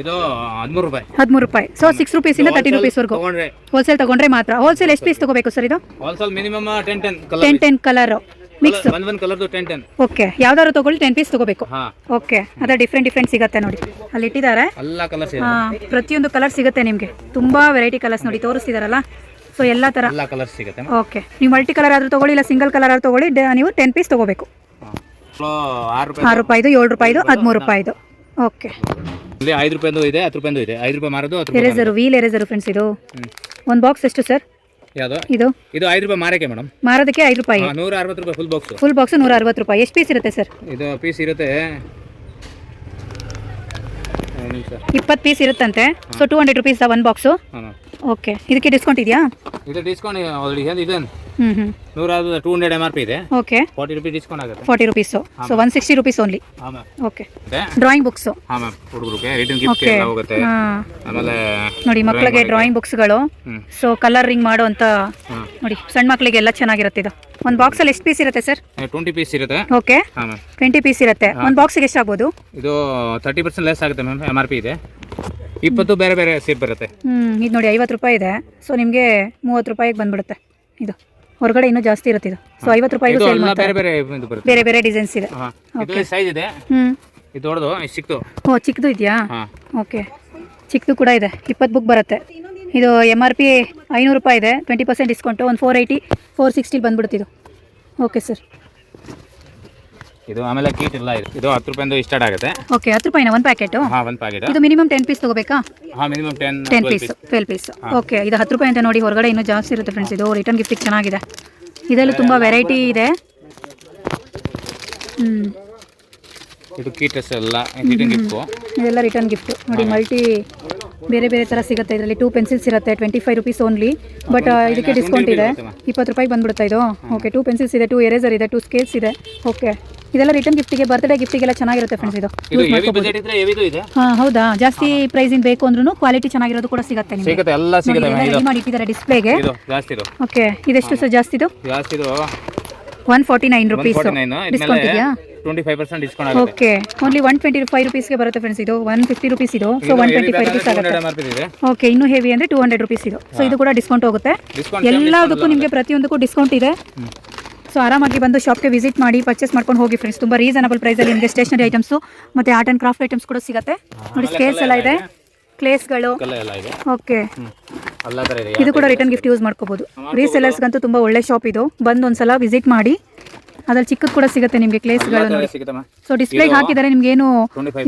ಇದು ಹದಿಮೂರು ರೂಪಾಯಿ. ಹದಿಮೂರು ರೂಪಾಯಿ. ಸೊ ಸಿಕ್ಸ್ ರುಪೀಸಿಂದ ತರ್ಟಿ ರುಪೀಸ್ವರೆಗೂ ತಗೊಂಡ್ರೆ. ಹೋಲ್ಸೇಲ್ ತಗೊಂಡ್ರೆ ಮಾತ್ರ. ಹೋಲ್ಸೇಲ್ ಎಷ್ಟು ಪೀಸ್ ತಗೋಬೇಕು ಸರ್ ಇದು? Wholesale minimum ten ten colour ten ten colour mix ಒಂದ್ ಒಂದ್ ಕಲರ್ದು ಟೆನ್ ಟೆನ್ ಓಕೆ ಯಾವ್ದಾದ್ರು ತಗೊಳ್ಳಿ ಟೆನ್ ಪೀಸ್ ತಗೋಬೇಕು. ಹಾ. ಓಕೆ ಅದೇ ಡಿಫ್ರೆಂಟ್ ಡಿಫ್ರೆಂಟ್ ಸಿಗುತ್ತೆ ನೋಡಿ. ಅಲ್ಲಿ ಇಟ್ಟಿದ್ದಾರೆ. ಎಲ್ಲಾ ಕಲರ್ಸ್ ಹಾ ಪ್ರತಿಯೊಂದು ಕಲರ್ ಸಿಗುತ್ತೆ ನಿಮಗೆ. ತುಂಬಾ ವೆರೈಟಿ ಕಲರ್ಸ್ ನೋಡಿ ತೋರಿಸ್ತಿದಾರಲ್ಲ. ಸೊ ಎಲ್ಲಾ ತರ. ಎಲ್ಲಾ ಕಲರ್ಸ್ ಸಿಗುತ್ತೆ ಓಕೆ ನೀವು ಮಲ್ಟಿ ಕಲರ್ ಆದ್ರೂ ತಗೊಳ್ಳಿ ಇಲ್ಲ ಸಿಂಗಲ್ ಕಲರ್ ಆದ್ರೂ ತಗೊಳ್ಳಿ ಡ- ನೀವು ಟೆನ್ ಪೀಸ್ ತಗೋಬೇಕು. ಆರು ರೂಪಾಯಿ. ಆರು ರೂಪಾಯಿದು ಏಳು ರೂಪಾಯಿದು ಹದಿಮೂರು ರೂಪಾಯಿದು. ಓಕೆ ಐದು ರೂಪಾಯಿದು ಇದೆ ಹತ್ತು ರೂಪಾಯಿದು ಇದೆ. ಐದು ರೂಪಾಯಿ ಮಾರೋದು ಹತ್ತು ರೂಪಾಯಿ ಎರೇಸರು ವೀಲ್ ಎರೇಸರು ಫ್ರೆಂಡ್ಸ್ ಇದು. ಒಂದು ಬಾಕ್ಸ್ ಎಷ್ಟು ಸರ್ ಯಾವುದು? ಇದು? ಇದು ಐದು ರೂಪಾಯಿ ಮಾರಕ್ಕೆ ಮೇಡಮ್. ಮಾರೋದಕ್ಕೆ ಐದು ರೂಪಾಯಿ. ನೂರ ಅರವತ್ತು ರೂಪಾಯಿ ಫುಲ್ ಬಾಕ್ಸ್ ಫುಲ್ ಬಾಕ್ಸ್ ನೂರ ಅರವತ್ತು ರೂಪಾಯಿ. ಎಷ್ಟು ಪೀಸ್ ಇರುತ್ತೆ ಸರ್? ಇದು ಪೀಸ್ ಇರುತ್ತೆ. ಇಪ್ಪತ್ತು ಪೀಸ್ ಇರುತ್ತಂತೆ. So two hundred rupees one box okay ಇದಕ್ಕೆ ಡಿಸ್ಕೌಂಟ್ ಇದೆಯಾ? ಇದು ಡಿಸ್ಕೌಂಟ್ ಇದೆ. ನೂರ two hundred M R P ಇದೆ. ಓಕೆ ಫಾರ್ಟಿ ರುಪೀಸ್ ಡಿಸ್ಕೌಂಟ್ ಆಗುತ್ತೆ. Forty rupees so one sixty rupees only ಹಾಂ ಮ್ಯಾಮ್ ಓಕೆ ಡ್ರಾಯಿಂಗ್ ಬುಕ್ಸು ಹಾಂ ಮ್ಯಾಮ್ ಹುಡುಗರಿಗೆ ರಿಟರ್ನ್ ಗಿಫ್ಟ್ ಓಕೆ ಎಲ್ಲ ಹೋಗುತ್ತೆ. ಆಮೇಲೆ ನೋಡಿ ಮಕ್ಕಳಿಗೆ ಡ್ರಾಯಿಂಗ್ ಬುಕ್ಸ್ಗಳು ಗಳು ಸೊ ಕಲರಿಂಗ್ ಮಾಡೋ ಅಂತ ನೋಡಿ ಸಣ್ಣ ಮಕ್ಕಳಿಗೆ ಎಲ್ಲ ಚೆನ್ನಾಗಿರುತ್ತೆ ಇದು. ಒಂದು ಬಾಕ್ಸಲ್ಲಿ ಎಷ್ಟು ಪೀಸ್ ಇರುತ್ತೆ ಸರ್ ಟ್ವೆಂಟಿ ಪೀಸ್ ಇರುತ್ತೆ. ಓಕೆ ಹಾಂ ಮ್ಯಾಮ್ ಟ್ವೆಂಟಿ ಪೀಸ್ ಇರುತ್ತೆ. ಒಂದು ಬಾಕ್ಸಿಗೆ ಎಷ್ಟಾಗ್ಬೋದು ಇದು ತರ್ಟಿ ಪರ್ಸೆಂಟ್ ಲೆಸ್ ಆಗುತ್ತೆ ಮ್ಯಾಮ್ ಎಂ ಆರ್ ಪಿ ಇದೆ. ಇಪ್ಪತ್ತು ಬೇರೆ ಬೇರೆ ಸೇಪ್ ಬರುತ್ತೆ. ಹ್ಞೂ ಇದು ನೋಡಿ ಐವತ್ತು ರೂಪಾಯಿ ಇದೆ. ಸೊ ನಿಮಗೆ ಮೂವತ್ತು ರೂಪಾಯಿಗೆ ಬಂದ್ಬಿಡುತ್ತೆ ಇದು. ಹೊರಗಡೆ ಇನ್ನೂ ಜಾಸ್ತಿ ಇರುತ್ತೆ ಇದು. ಸೊ ಐವತ್ತು ರೂಪಾಯಿಗೂ ಇದು ಸೇಲ್ ಎಲ್ಲ ಮಾಡ್ತಾರೆ. ಬೇರೆ ಬೇರೆ ಇದು ಬರುತ್ತೆ. ಬೇರೆ ಬೇರೆ ಡಿಸೈನ್ಸ್ ಇದೆ. ಹಾ. ಇದು ಸೈಜ್ ಇದೆ. ಹ್ಞೂ ಇದು ದೊಡ್ಡದು ಇದು ಸಿಕ್ತು ಓ ಚಿಕ್ಕದು ಇದೆಯಾ? ಹಾ. ಓಕೆ ಚಿಕ್ಕದು ಕೂಡ ಇದೆ. ಇಪ್ಪತ್ತು ಬುಕ್ ಬರುತ್ತೆ. ಇದು ಎಂ ಆರ್ ಪಿ ಐನೂರು ರೂಪಾಯಿ ಇದೆ. ಟ್ವೆಂಟಿ ಪರ್ಸೆಂಟ್ ಡಿಸ್ಕೌಂಟು ಒಂದು ಫೋರ್ ಏಯ್ಟಿ ಫೋರ್ ಸಿಕ್ಸ್ಟಿಲಿ ಬಂದ್ಬಿಡುತ್ತೆ ಇದು. ಓಕೆ ಸರ್ ಇದು ಆಮೇಲೆ ಕೀಟ್ ಇಲ್ಲ ಇದು. ಇದು ಹತ್ತು ರೂಪಾಯಿಂದ ಸ್ಟಾರ್ಟ್ ಆಗುತ್ತೆ. ಓಕೆ ಹತ್ತು ರೂಪಾಯಿನ ಒಂದು ಪ್ಯಾಕೆಟ್ ಹಾ ಒಂದು ಪ್ಯಾಕೆಟ್ ಇದು ಮಿನಿಮಮ್ ಟೆನ್ ಪೀಸ್ ತಗೋಬೇಕಾ? ಹಾ minimum ten ten piece twelve piece okay ಇದು ಹತ್ತು ರೂಪಾಯಿ ಅಂತ ನೋಡಿ ಹೊರಗಡೆ ಇನ್ನೂ ಜಾಸ್ತಿ ಇರುತ್ತೆ ಫ್ರೆಂಡ್ಸ್ ಇದು ರಿಟರ್ನ್ ಗಿಫ್ಟಿಗೆ ಚೆನ್ನಾಗಿದೆ. ಇದರಲ್ಲೂ ತುಂಬ ವೆರೈಟಿ ಇದೆ. ಹ್ಞೂ ಇದು ಕೀಟಸ್ ಎಲ್ಲ ರಿಟರ್ನ್ ಗಿಫ್ಟು ಇದೆಲ್ಲ ರಿಟರ್ನ್ ಗಿಫ್ಟ್ ನೋಡಿ ಮಲ್ಟಿ ಬೇರೆ ಬೇರೆ ಥರ ಸಿಗುತ್ತೆ ಇದರಲ್ಲಿ. ಟೂ ಪೆನ್ಸಿಲ್ಸ್ ಇರುತ್ತೆ twenty five rupees only but ಇದಕ್ಕೆ ಡಿಸ್ಕೌಂಟ್ ಇದೆ. ಇಪ್ಪತ್ತು ರೂಪಾಯಿ ಬಂದ್ಬಿಡುತ್ತೆ ಇದು? ಓಕೆ ಟೂ ಪೆನ್ಸಿಲ್ಸ್ ಇದೆ ಟೂ ಎರೇಸರ್ ಇದೆ ಟೂ ಸ್ಕೇಲ್ಸ್ ಇದೆ. ಓಕೆ ಇದೆಲ್ಲ ರಿಟರ್ನ್ ಗಿಫ್ಟಿಗೆ ಬರ್ತ್ಡೇ ಗಿಫ್ಟಿಗೆಲ್ಲ ಚೆನ್ನಾಗಿರುತ್ತೆ ಫ್ರೆಂಡ್ಸ್ ಇದು. ಯೂಸ್ ಇದೆ ಹಾಂ ಹೌದಾ? ಜಾಸ್ತಿ ಪ್ರೈಸಿಂಗ್ ಬೇಕು ಅಂದ್ರೂ ಕ್ವಾಲಿಟಿ ಚೆನ್ನಾಗಿರೋದು ಕೂಡ ಸಿಗುತ್ತೆ ನಿಮಗೆ. ಸಿಗುತ್ತೆ ಎಲ್ಲ ಸಿಗುತ್ತೆ. ಇದು. ರೆಡಿ ಮಾಡಿ ಇಟ್ಟಿದ್ದಾರೆ ಡಿಸ್ಪ್ಲೇಗೆ ಇದು ಜಾಸ್ತಿ ಇದು. ಓಕೆ ಇದೆಷ್ಟು ಸರ್ ಜಾಸ್ತಿದು ಜಾಸ್ತಿ ಇದು. One forty nine rupees discount ಇದೆಯಾ? ಟ್ವೆಂಟಿ ಫೈವ್ ಪರ್ಸೆಂಟ್ ಡಿಸ್ಕೌಂಟ್ ಆಗುತ್ತೆ. Okay only one twenty five ರುಪೀಸ್ಗೆ ಬರುತ್ತೆ ಫ್ರೆಂಡ್ಸ್ ಇದು. ಒನ್ ಫಿಫ್ಟಿ ರುಪೀಸ್ ಇದು. So one twenty five rupees ಆಗುತ್ತೆ. ಓಕೆ ಇನ್ನೂ ಹೆವಿ ಅಂದರೆ ಟೂ ಹಂಡ್ರೆಡ್ ರುಪೀಸ್ ಇದು. ಸೊ ಇದು ಕೂಡ ಡಿಸ್ಕೌಂಟ್ ಹೋಗುತ್ತೆ. ಎಲ್ಲದಕ್ಕೂ ನಿಮಗೆ ಪ್ರತಿಯೊಂದಕ್ಕೂ ಡಿಸ್ಕೌಂಟ್ ಇದೆ. ಸೊ ಆರಾಮಾಗಿ ಬಂದು ಶಾಪ್ಗೆ ವಿಸಿಟ್ ಮಾಡಿ ಪರ್ಚೇಸ್ ಮಾಡ್ಕೊಂಡು ಹೋಗಿ ಫ್ರೆಂಡ್ಸ್ ತುಂಬ ರೀಸನಬಲ್ ಪ್ರೈಸಲ್ಲಿ ನಿಮಗೆ ಸ್ಟೇಷನರಿ ಐಟಮ್ಸು ಮತ್ತು ಆರ್ಟ್ ಆ್ಯಂಡ್ ಕ್ರಾಫ್ಟ್ ಐಟಮ್ಸ್ ಕೂಡ ಸಿಗುತ್ತೆ. ನೋಡಿ ಸ್ಕೇಲ್ಸ್ ಎಲ್ಲ ಇದೆ. ಕ್ಲೇಸ್ಗಳು ಓಕೆ ಇದು. ಕೂಡ ರಿಟರ್ನ್ ಗಿಫ್ಟ್ ಯೂಸ್ ಮಾಡ್ಕೋಬೋದು. ರೀಸೆಲರ್ಸ್ಗಂತೂ ತುಂಬ ಒಳ್ಳೆ ಶಾಪ್ ಇದು. ಬಂದು ಒಂದ್ಸಲ ವಿಸಿಟ್ ಮಾಡಿ. ಅದ್ರಲ್ಲಿ ಚಿಕ್ಕದು ಕೂಡ ಸಿಗುತ್ತೆ ನಿಮಗೆ ಕ್ಲೇಸ್ಗಳು ನೋಡಿ ಸಿಗುತ್ತಮ್ಮ ಸೊ ಡಿಸ್ಪ್ಲೇ ಹಾಕಿದರೆ ನಿಮ್ಗೆ ಏನು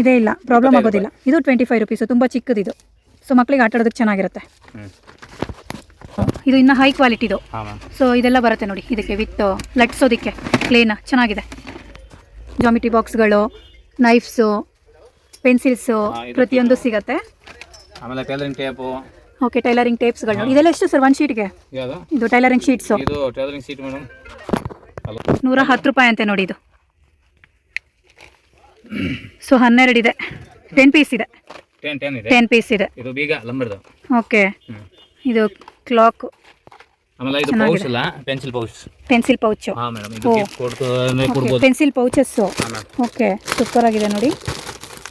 ಇದೇ ಇಲ್ಲ ಪ್ರಾಬ್ಲಮ್ ಆಗೋದಿಲ್ಲ. ಇದು ಟ್ವೆಂಟಿ ಫೈವ್ ತುಂಬಾ ತುಂಬ ಚಿಕ್ಕದಿದು ಸೊ ಮಕ್ಕಳಿಗೆ ಆಟ ಆಡೋದಕ್ಕೆ ಚೆನ್ನಾಗಿರುತ್ತೆ. ಇದು ಇನ್ನ ಹೈ ಕ್ವಾಲಿಟಿದು ಹಾಂ ಮ್ಯಾಮ್ ಸೊ ಇದೆಲ್ಲ ಬರುತ್ತೆ ನೋಡಿ ಇದಕ್ಕೆ ವಿತ್ ಲಟ್ಸೋದಿಕ್ಕೆ ಕ್ಲೇನ ಚೆನ್ನಾಗಿದೆ. ಜಾಮಿಟ್ರಿ ಬಾಕ್ಸ್ಗಳು ನೈಫ್ಸು ಪೆನ್ಸಿಲ್ಸು ಹಾ, ಇದು ಪ್ರತಿಯೊಂದು ಸಿಗುತ್ತೆ. ಆಮೇಲೆ ಟೈಲರಿಂಗ್ ಟೇಪು ಓಕೆ ಟೈಲರಿಂಗ್ ಟೇಪ್ಸ್ಗಳು ನೋಡಿ ಇದೆಲ್ಲ ಎಷ್ಟು ಸರ್ ಒನ್ ಶೀಟ್ಗೆ ಯಾವುದು? ಇದು ಟೈಲರಿಂಗ್ ಶೀಟ್ಸು ಇದು ಟೈಲರಿಂಗ್ ಸೀಟ್ ಮೇಡಮ್ ಹಲೋ ನೂರ ಹತ್ತು ರೂಪಾಯಿ ಅಂತೆ ನೋಡಿ ಇದು. ಸೊ ಹನ್ನೆರಡು ಇದೆ. ಟೆನ್ ಪೀಸ್ ಇದೆ. ಟೆನ್ ಪೀಸ್ ಇದೆ? ಇದು. ಬೀಗ ಲಂಬರ್ದು ಓಕೆ ಇದು ಕ್ಲಾಕ್ ಆಮೇಲೆ ಇದು ಪೌಚ್ ಇಲ್ಲ ಪೆನ್ಸಿಲ್ ಪೌಚ್ ಪೆನ್ಸಿಲ್ ಪೌಚು ಹಾಂ ಮೇಡಮ್ ಇದು gift ಕೊಡ್ತು ಅಂದ್ರೆ ಕೊಡ್ಬೋದು. ಪೆನ್ಸಿಲ್ ಪೌಚಸ್ಸು ಓಕೆ ಸೂಪರ್ ಆಗಿದೆ ನೋಡಿ.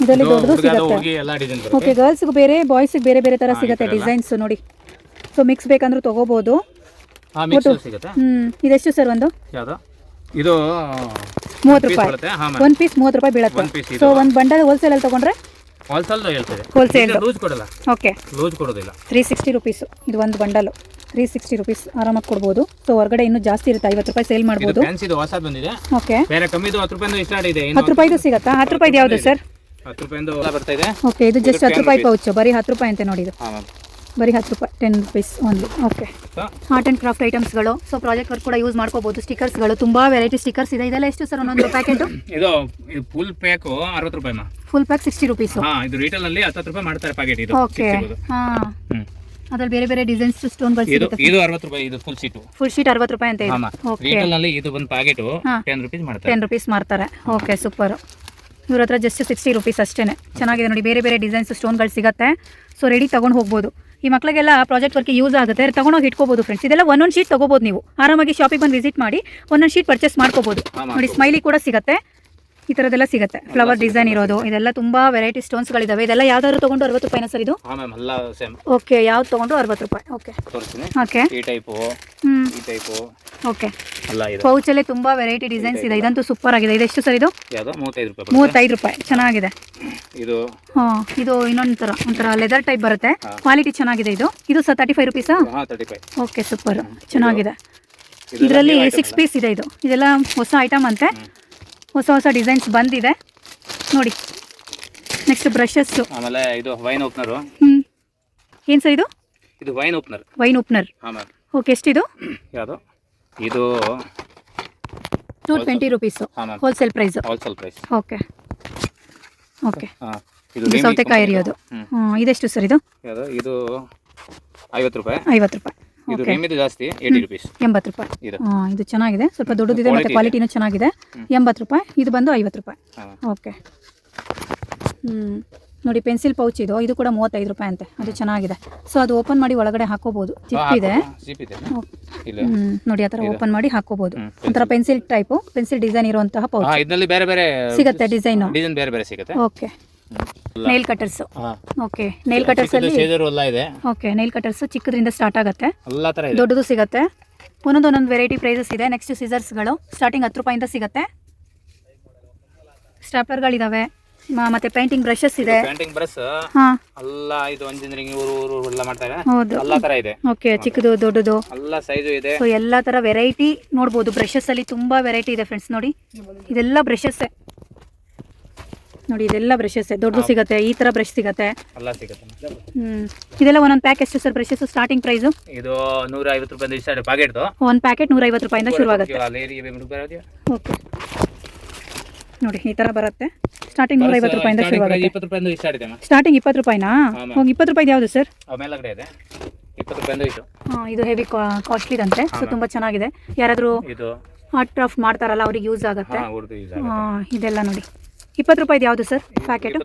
ಇದರಲ್ಲಿ ದೊಡ್ಡದು ಸಿಗುತ್ತೆ. ಓಕೆ ಗರ್ಲ್ಸ್ಗೂ ಬೇರೆ ಬಾಯ್ಸ್ಗೆ ಬೇರೆ ಬೇರೆ ಥರ ಸಿಗುತ್ತೆ ಡಿಸೈನ್ಸ್ ನೋಡಿ. ಸೊ ಮಿಕ್ಸ್ ಬೇಕಂದ್ರೂ ತೊಗೋಬೋದು. ಹ್ಞೂ ಇದೆಷ್ಟು ಸರ್ ಒಂದು? ಯಾವುದು? ಇದು ಮೂವತ್ತು piece ರೂಪಾಯಿ. ಒಂದು ಪೀಸ್ ಮೂವತ್ತು ರೂಪಾಯಿ ಬೀಳುತ್ತೆ. ಒಂದು ಪೀಸ್ ಸೊ ಇದು. ಒಂದು ಬಂಡಲ್ ಹೋಲ್ಸೇಲಲ್ಲಿ ತಗೊಂಡ್ರೆ? ಹೋಲ್ಸೇಲ್ ಹೇಳ್ತದೆ ಹೋಲ್ಸೇಲ್ ಲೂಸ್ ಕೊಡಲ್ಲ. ಓಕೆ ಲೂಸ್ ಕೊಡೋದಿಲ್ಲ. ತ್ರೀ ಸಿಕ್ಸ್ಟಿ ರುಪೀಸು ಇದು ಒಂದು ಬಂಡಲು. ತ್ರೀ ಸಿಕ್ಸ್ಟಿ ರುಪೀಸ್ ಆರಾಮಾಗಿ ಕೊಡ್ಬೋದು. ಸೊ ಹೊರಗಡೆ ಇನ್ನೂ ಜಾಸ್ತಿ ಇರುತ್ತೆ. ಐವತ್ತು ರೂಪಾಯಿ ಸೇಲ್ ಇದು ಮಾಡ್ಬೋದು. ಇದು ಹೊಸದು ಬಂದಿದೆ. ಓಕೆ ಬೇರೆ ಕಮ್ಮಿದು ಹತ್ತು ರೂಪಾಯಿಂದ ಸ್ಟಾರ್ಟ್ ಇದೆ. ಇನ್ನು ಹತ್ತು ರೂಪಾಯಿದು ಸಿಗುತ್ತಾ? ಹತ್ತು ರೂಪಾಯಿದು ಯಾವುದು ಸರ್ ಹತ್ತು ರೂಪಾಯಿಂದ ಎಲ್ಲ ಬರ್ತಾ ಇದೆ. ಓಕೆ ಇದು ಜಸ್ಟ್ ಹತ್ತು ರೂಪಾಯಿ ಪೌಚು. ಬರೀ ಹತ್ತು ರೂಪಾಯಿ ಅಂತ ನೋಡಿ ಇದು ಹಾಂ ಮ್ಯಾಮ್ ಬರೀ ಹತ್ತು ರೂಪಾಯಿ ten rupees only okay art and craft ಐಟಮ್ಸ್ಗಳು so project work ಕೂಡ ಯೂಸ್ ಮಾಡ್ಕೋಬೋದು. ಸ್ಟಿಕರ್ಸ್ಗಳು ತುಂಬಾ ವೆರೈಟಿ ಸ್ಟಿಕರ್ಸ್ ಇದೆ. ಇದೆಲ್ಲ ಎಷ್ಟು ಸರ್ ಒಂದೊಂದು ಪ್ಯಾಕೆಟ್ ಇದು ಫುಲ್ ಪ್ಯಾಕ್ ಅರವತ್ತು ರೂಪಾಯಿ ಮಾ ಫುಲ್ ಪ್ಯಾಕ್ ಸಿಕ್ಸ್ಟಿ ರುಪೀಸು ಹಾ ಇದು ರಿಟೇಲ್ ಅಲ್ಲಿ ಹತ್ತು ರೂಪಾಯಿ ಮಾಡ್ತಾರೆ ಪ್ಯಾಕೆಟ್ ಇದು. ಓಕೆ. ಹಾಂ. ಅದ್ರಲ್ಲಿ ಬೇರೆ ಬೇರೆ ಡಿಸೈನ್ಸ್ ಸ್ಟೋನ್ ಇದು ಇದು ಅರವತ್ತು ರೂಪಾಯಿ ಇದು ಫುಲ್ ಶೀಟ್ ಫುಲ್ ಶೀಟ್ ಅರವತ್ತು ರೂಪಾಯಿ ಅಂತ ಇದೆ. ಓಕೆ ರಿಟೇಲ್ನಲ್ಲಿ ಇದು ಒಂದು ಪ್ಯಾಕೆಟ್ ಹಾ. ಟೆನ್ ರುಪೀಸ್ ಮಾಡ್ತಾರೆ. ಟೆನ್ ರುಪೀಸ್ ಮಾಡ್ತಾರೆ. ಓಕೆ ಸೂಪರ್ ಇವ್ರ ಹತ್ರ ಜಸ್ಟ್ ಸಿಕ್ಸ್ಟಿ ರುಪೀಸ್ ಅಷ್ಟೇ ಚೆನ್ನಾಗಿದೆ ನೋಡಿ ಬೇರೆ ಬೇರೆ ಡಿಸೈನ್ಸ್ ಸ್ಟೋನ್ಗಳು ಸಿಗುತ್ತೆ. ಸೊ ರೆಡಿ ತಗೊಂಡು ಹೋಗ್ಬೋದು. ಈ ಮಕ್ಕಳಿಗೆಲ್ಲ ಪ್ರಾಜೆಕ್ಟ್ ವರ್ಕ್ ಯೂಸ್ ಆಗುತ್ತೆ. ತಗೊಂಡೋಗಿ ಇಟ್ಕೋಬಹುದು ಫ್ರೆಂಡ್ಸ್ ಇದೆಲ್ಲ ಒಂದೊಂದು ಶೀಟ್ ತಗೋಬಹುದು ನೀವು. ಆರಾಮಾಗಿ ಶಾಪಿಗೆ ಬಂದು ವಿಸಿಟ್ ಮಾಡಿ ಒಂದೊಂದು ಶೀಟ್ ಪರ್ಚೇಸ್ ಮಾಡ್ಕೋಬಹುದು ನೋಡಿ ಸ್ಮೈಲಿ ಕೂಡ ಸಿಗುತ್ತೆ. ಈ ಥರದ್ದೆಲ್ಲ ಸಿಗುತ್ತೆ. ಫ್ಲವರ್ ಡಿಸೈನ್ ಇರೋದು. ಇದೆಲ್ಲ ತುಂಬಾ ವೆರೈಟಿ ಸ್ಟೋನ್ಸ್ಗಳಿದಾವೆ ಇದೆಲ್ಲ ಯಾವ್ದಾದ್ರು ತೊಗೊಂಡು ಅರವತ್ತು ರೂಪಾಯಿನ ಸರ್ ಇದು? ಹಾಂ ಮ್ಯಾಮ್ ಎಲ್ಲ ಸೇಮ್ ಓಕೆ ಯಾವ್ದು ತೊಗೊಂಡು ಅರವತ್ತು ರೂಪಾಯಿ. ಓಕೆ ತೋರಿಸ್ತೀನಿ. ಓಕೆ ಈ ಟೈಪು ಹ್ಞೂ ಈ ಟೈಪು ಓಕೆ ಎಲ್ಲ ಇದೆ. ಪೌಚಲ್ಲೇ ತುಂಬ ವೆರೈಟಿ ಡಿಸೈನ್ಸ್ ಇದೆ. ಇದಂತೂ ಸೂಪರ್ ಆಗಿದೆ. ಇದೆಷ್ಟು ಸರ್ ಇದು? ಯಾವುದು? ಮೂವತ್ತೈದು ರೂಪಾಯಿ ಬರುತ್ತೆ. ಮೂವತ್ತೈದು ರೂಪಾಯಿ. ಚೆನ್ನಾಗಿದೆ. ಇದು ಹಾಂ ಇದು ಇನ್ನೊಂದು ಥರ ಒಂಥರ ಲೆದರ್ ಟೈಪ್ ಬರುತ್ತೆ. ಕ್ವಾಲಿಟಿ ಚೆನ್ನಾಗಿದೆ ಇದು. ಇದು ಸರ್ ತರ್ಟಿ ಫೈವ್ ರುಪೀಸಾ ಹಾಂ ತರ್ಟಿ ಫೈವ್ ಓಕೆ ಸೂಪರ್ ಚೆನ್ನಾಗಿದೆ. ಇದರಲ್ಲಿ ಸಿಕ್ಸ್ ಪೀಸ್ ಇದೆ ಇದು. ಇದೆಲ್ಲ ಹೊಸ ಐಟಮ್ ಅಂತೆ. ಹೊಸ ಹೊಸ ಡಿಸೈನ್ಸ್ ಬಂದಿದೆ. ನೋಡಿ ನೆಕ್ಸ್ಟ್ ಬ್ರಷಸ್ಸು ಆಮೇಲೆ ಇದು ವೈನ್ ಓಪನರು ಹ್ಞೂ ಏನು ಸರ್ ಇದು? ಇದು ವೈನ್ ಓಪನರ್ ವೈನ್ ಓಪನರ್ ಆಮೇಲೆ ಓಕೆ ಎಷ್ಟಿದು? ಯಾವುದು? ಇದು two twenty rupees wholesale price wholesale price okay okay ಇದು ಸೌತೆಕಾಯಿ ಹ್ಞೂ ಇದೆಷ್ಟು ಸರ್ ಇದು? ಯಾವುದು? ಇದು ಐವತ್ತು ರೂಪಾಯಿ. ಐವತ್ತು ರೂಪಾಯಿ. ಇದು ಓಕೆ ರೇಮಿದು ಜಾಸ್ತಿ ಏಯ್ಟಿ ರುಪೀಸ್ ಎಂಬತ್ತು ರೂಪಾಯಿ. ಇದು. ಇದು ಚೆನ್ನಾಗಿದೆ. ಸ್ವಲ್ಪ ದೊಡ್ಡದಿದೆ ಮತ್ತೆ ಕ್ವಾಲಿಟಿನೂ ಚೆನ್ನಾಗಿದೆ. ಎಂಬತ್ತು ರೂಪಾಯಿ. ಇದು ಬಂದು ಐವತ್ತು ರೂಪಾಯಿ. ಓಕೆ ಹ್ಞೂ ನೋಡಿ ಪೆನ್ಸಿಲ್ ಪೌಚ್ ಇದು. ಇದು ಕೂಡ ಮೂವತ್ತೈದು ರೂಪಾಯಿ ಅಂತೆ. ಅದು ಚೆನ್ನಾಗಿದೆ. ಸೊ ಅದು ಓಪನ್ ಮಾಡಿ ಒಳಗಡೆ ಹಾಕೋಬಹುದು ಚಿಪ್ ಇದೆ. ಜಿಪ್ ಇದೆ. ನೋಡಿ ಆ ಥರ ಓಪನ್ ಮಾಡಿ ಹಾಕೋಬಹುದು ಒಂಥರ ಪೆನ್ಸಿಲ್. ಟೈಪ್ ಪೆನ್ಸಿಲ್ ಡಿಸೈನ್ ಇರುವಂತಹ ಪೌಚ್ ಬೇರೆ ಬೇರೆ ಸಿಗುತ್ತೆ ಡಿಸೈನು ಡಿಸೈನ್ ಬೇರೆ ಬೇರೆ ಸಿಗುತ್ತೆ. Okay nail cutters okay nail ಕಟರ್ಸಲ್ಲಿ ಸೇದರು ಎಲ್ಲ ಇದೆ. ಓಕೆ ನೈಲ್ ಕಟರ್ಸ್ ಚಿಕ್ಕದ್ರಿಂದ ಸ್ಟಾರ್ಟ್ ಆಗುತ್ತೆ. ಎಲ್ಲ ಥರ ಇದೆ. ದೊಡ್ಡದು ಸಿಗುತ್ತೆ. ಒಂದೊಂದು ಒಂದೊಂದು ವೆರೈಟಿ ಪ್ರೈಸಸ್ ಇದೆ. ನೆಕ್ಸ್ಟ್ ಸಿಸರ್ಸ್ಗಳು ಸ್ಟಾರ್ಟಿಂಗ್ ಹತ್ತು ರೂಪಾಯಿಂದ ಸಿಗುತ್ತೆ. ಸ್ಟಾಪ್ಲರ್ಗಳಿದಾವೆ ಮತ್ತೆ ಪೇಂಟಿಂಗ್ ಬ್ರಷಸ್ ಇದೆ. ಪೇಂಟಿಂಗ್ ಬ್ರಷ್ ಎಲ್ಲ ಇದು ಇಂಜಿನಿಯರಿಂಗ್ ಊರು ಊರು ಎಲ್ಲ ಮಾಡ್ತಾರೆ. ಹೌದು. ಎಲ್ಲ ತರ ಇದೆ. ಓಕೆ ಚಿಕ್ಕದು ದೊಡ್ಡದು. ಎಲ್ಲ ಸೈಜು ಇದೆ. ಸೊ ಎಲ್ಲ ತರ ವೆರೈಟಿ ನೋಡಬಹುದು ಬ್ರಷಸ್ ಅಲ್ಲಿ ತುಂಬಾ ವೆರೈಟಿ ಇದೆ ಫ್ರೆಂಡ್ಸ್ ನೋಡಿ. ಇದೆಲ್ಲ ಬ್ರಷಸ್ಸೇ ನೋಡಿ ಇದೆಲ್ಲ ಬ್ರಷಸ್ ದೊಡ್ಡದು ಸಿಗುತ್ತೆ ಈ ತರ ಬ್ರಷ್ ಸಿಗುತ್ತೆ. ಎಲ್ಲ ಸಿಗುತ್ತೆ. ಇದೆಲ್ಲ ಒಂದೊಂದು ಪ್ಯಾಕ್ ಎಷ್ಟು ಸರ್ ಬ್ರಷಸ್ ಸ್ಟಾರ್ಟಿಂಗ್ ಪ್ರೈಸ್ ಇದು ನೂರ ಐವತ್ತು ರೂಪಾಯಿ ಇಷ್ಟ ಪಾಕೆಟ್ದು ಒಂದು ಪ್ಯಾಕೆಟ್ ನೂರೈವತ್ತು ರೂಪಾಯಿಂದ ಶುರುವಾಗುತ್ತೆ ಓಕೆ. ನೋಡಿ ಈ ತರ ಬರುತ್ತೆ. ಸ್ಟಾರ್ಟಿಂಗ್ ರೂಪಾಯಿಂದ ಶುರುವಾಗುತ್ತೆ ಇಪ್ಪತ್ತು ರೂಪಾಯಿಂದ ಸ್ಟಾರ್ಟ್ ಇದೆ ಸ್ಟಾರ್ಟಿಂಗ್ ಇಪ್ಪತ್ತು ರೂಪಾಯಿನಾ. ಹೋಗಿ ಇಪ್ಪತ್ತು ರೂಪಾಯಿ ಯಾವುದು ಸರ್? ಮೇಲ್ಗಡೆ ಇದೆ. ಇಪ್ಪತ್ತು ರೂಪಾಯಿಂದ ಇಷ್ಟು ಹಾಂ ಇದು ಹೆವಿ ಕಾಸ್ಟ್ಲಿದಂತೆ ಸೊ ತುಂಬಾ ಚೆನ್ನಾಗಿದೆ. ಯಾರಾದರೂ ಇದು. ಆರ್ಟ್ ಕ್ರಾಫ್ಟ್ ಮಾಡ್ತಾರಲ್ಲ ಅವ್ರಿಗೆ ಯೂಸ್ ಆಗುತ್ತೆ. ಇದೆಲ್ಲ ನೋಡಿ. ಇಪ್ಪತ್ತು ರೂಪಾಯಿದು ಯಾವುದು ಸರ್? ಪ್ಯಾಕೆಟು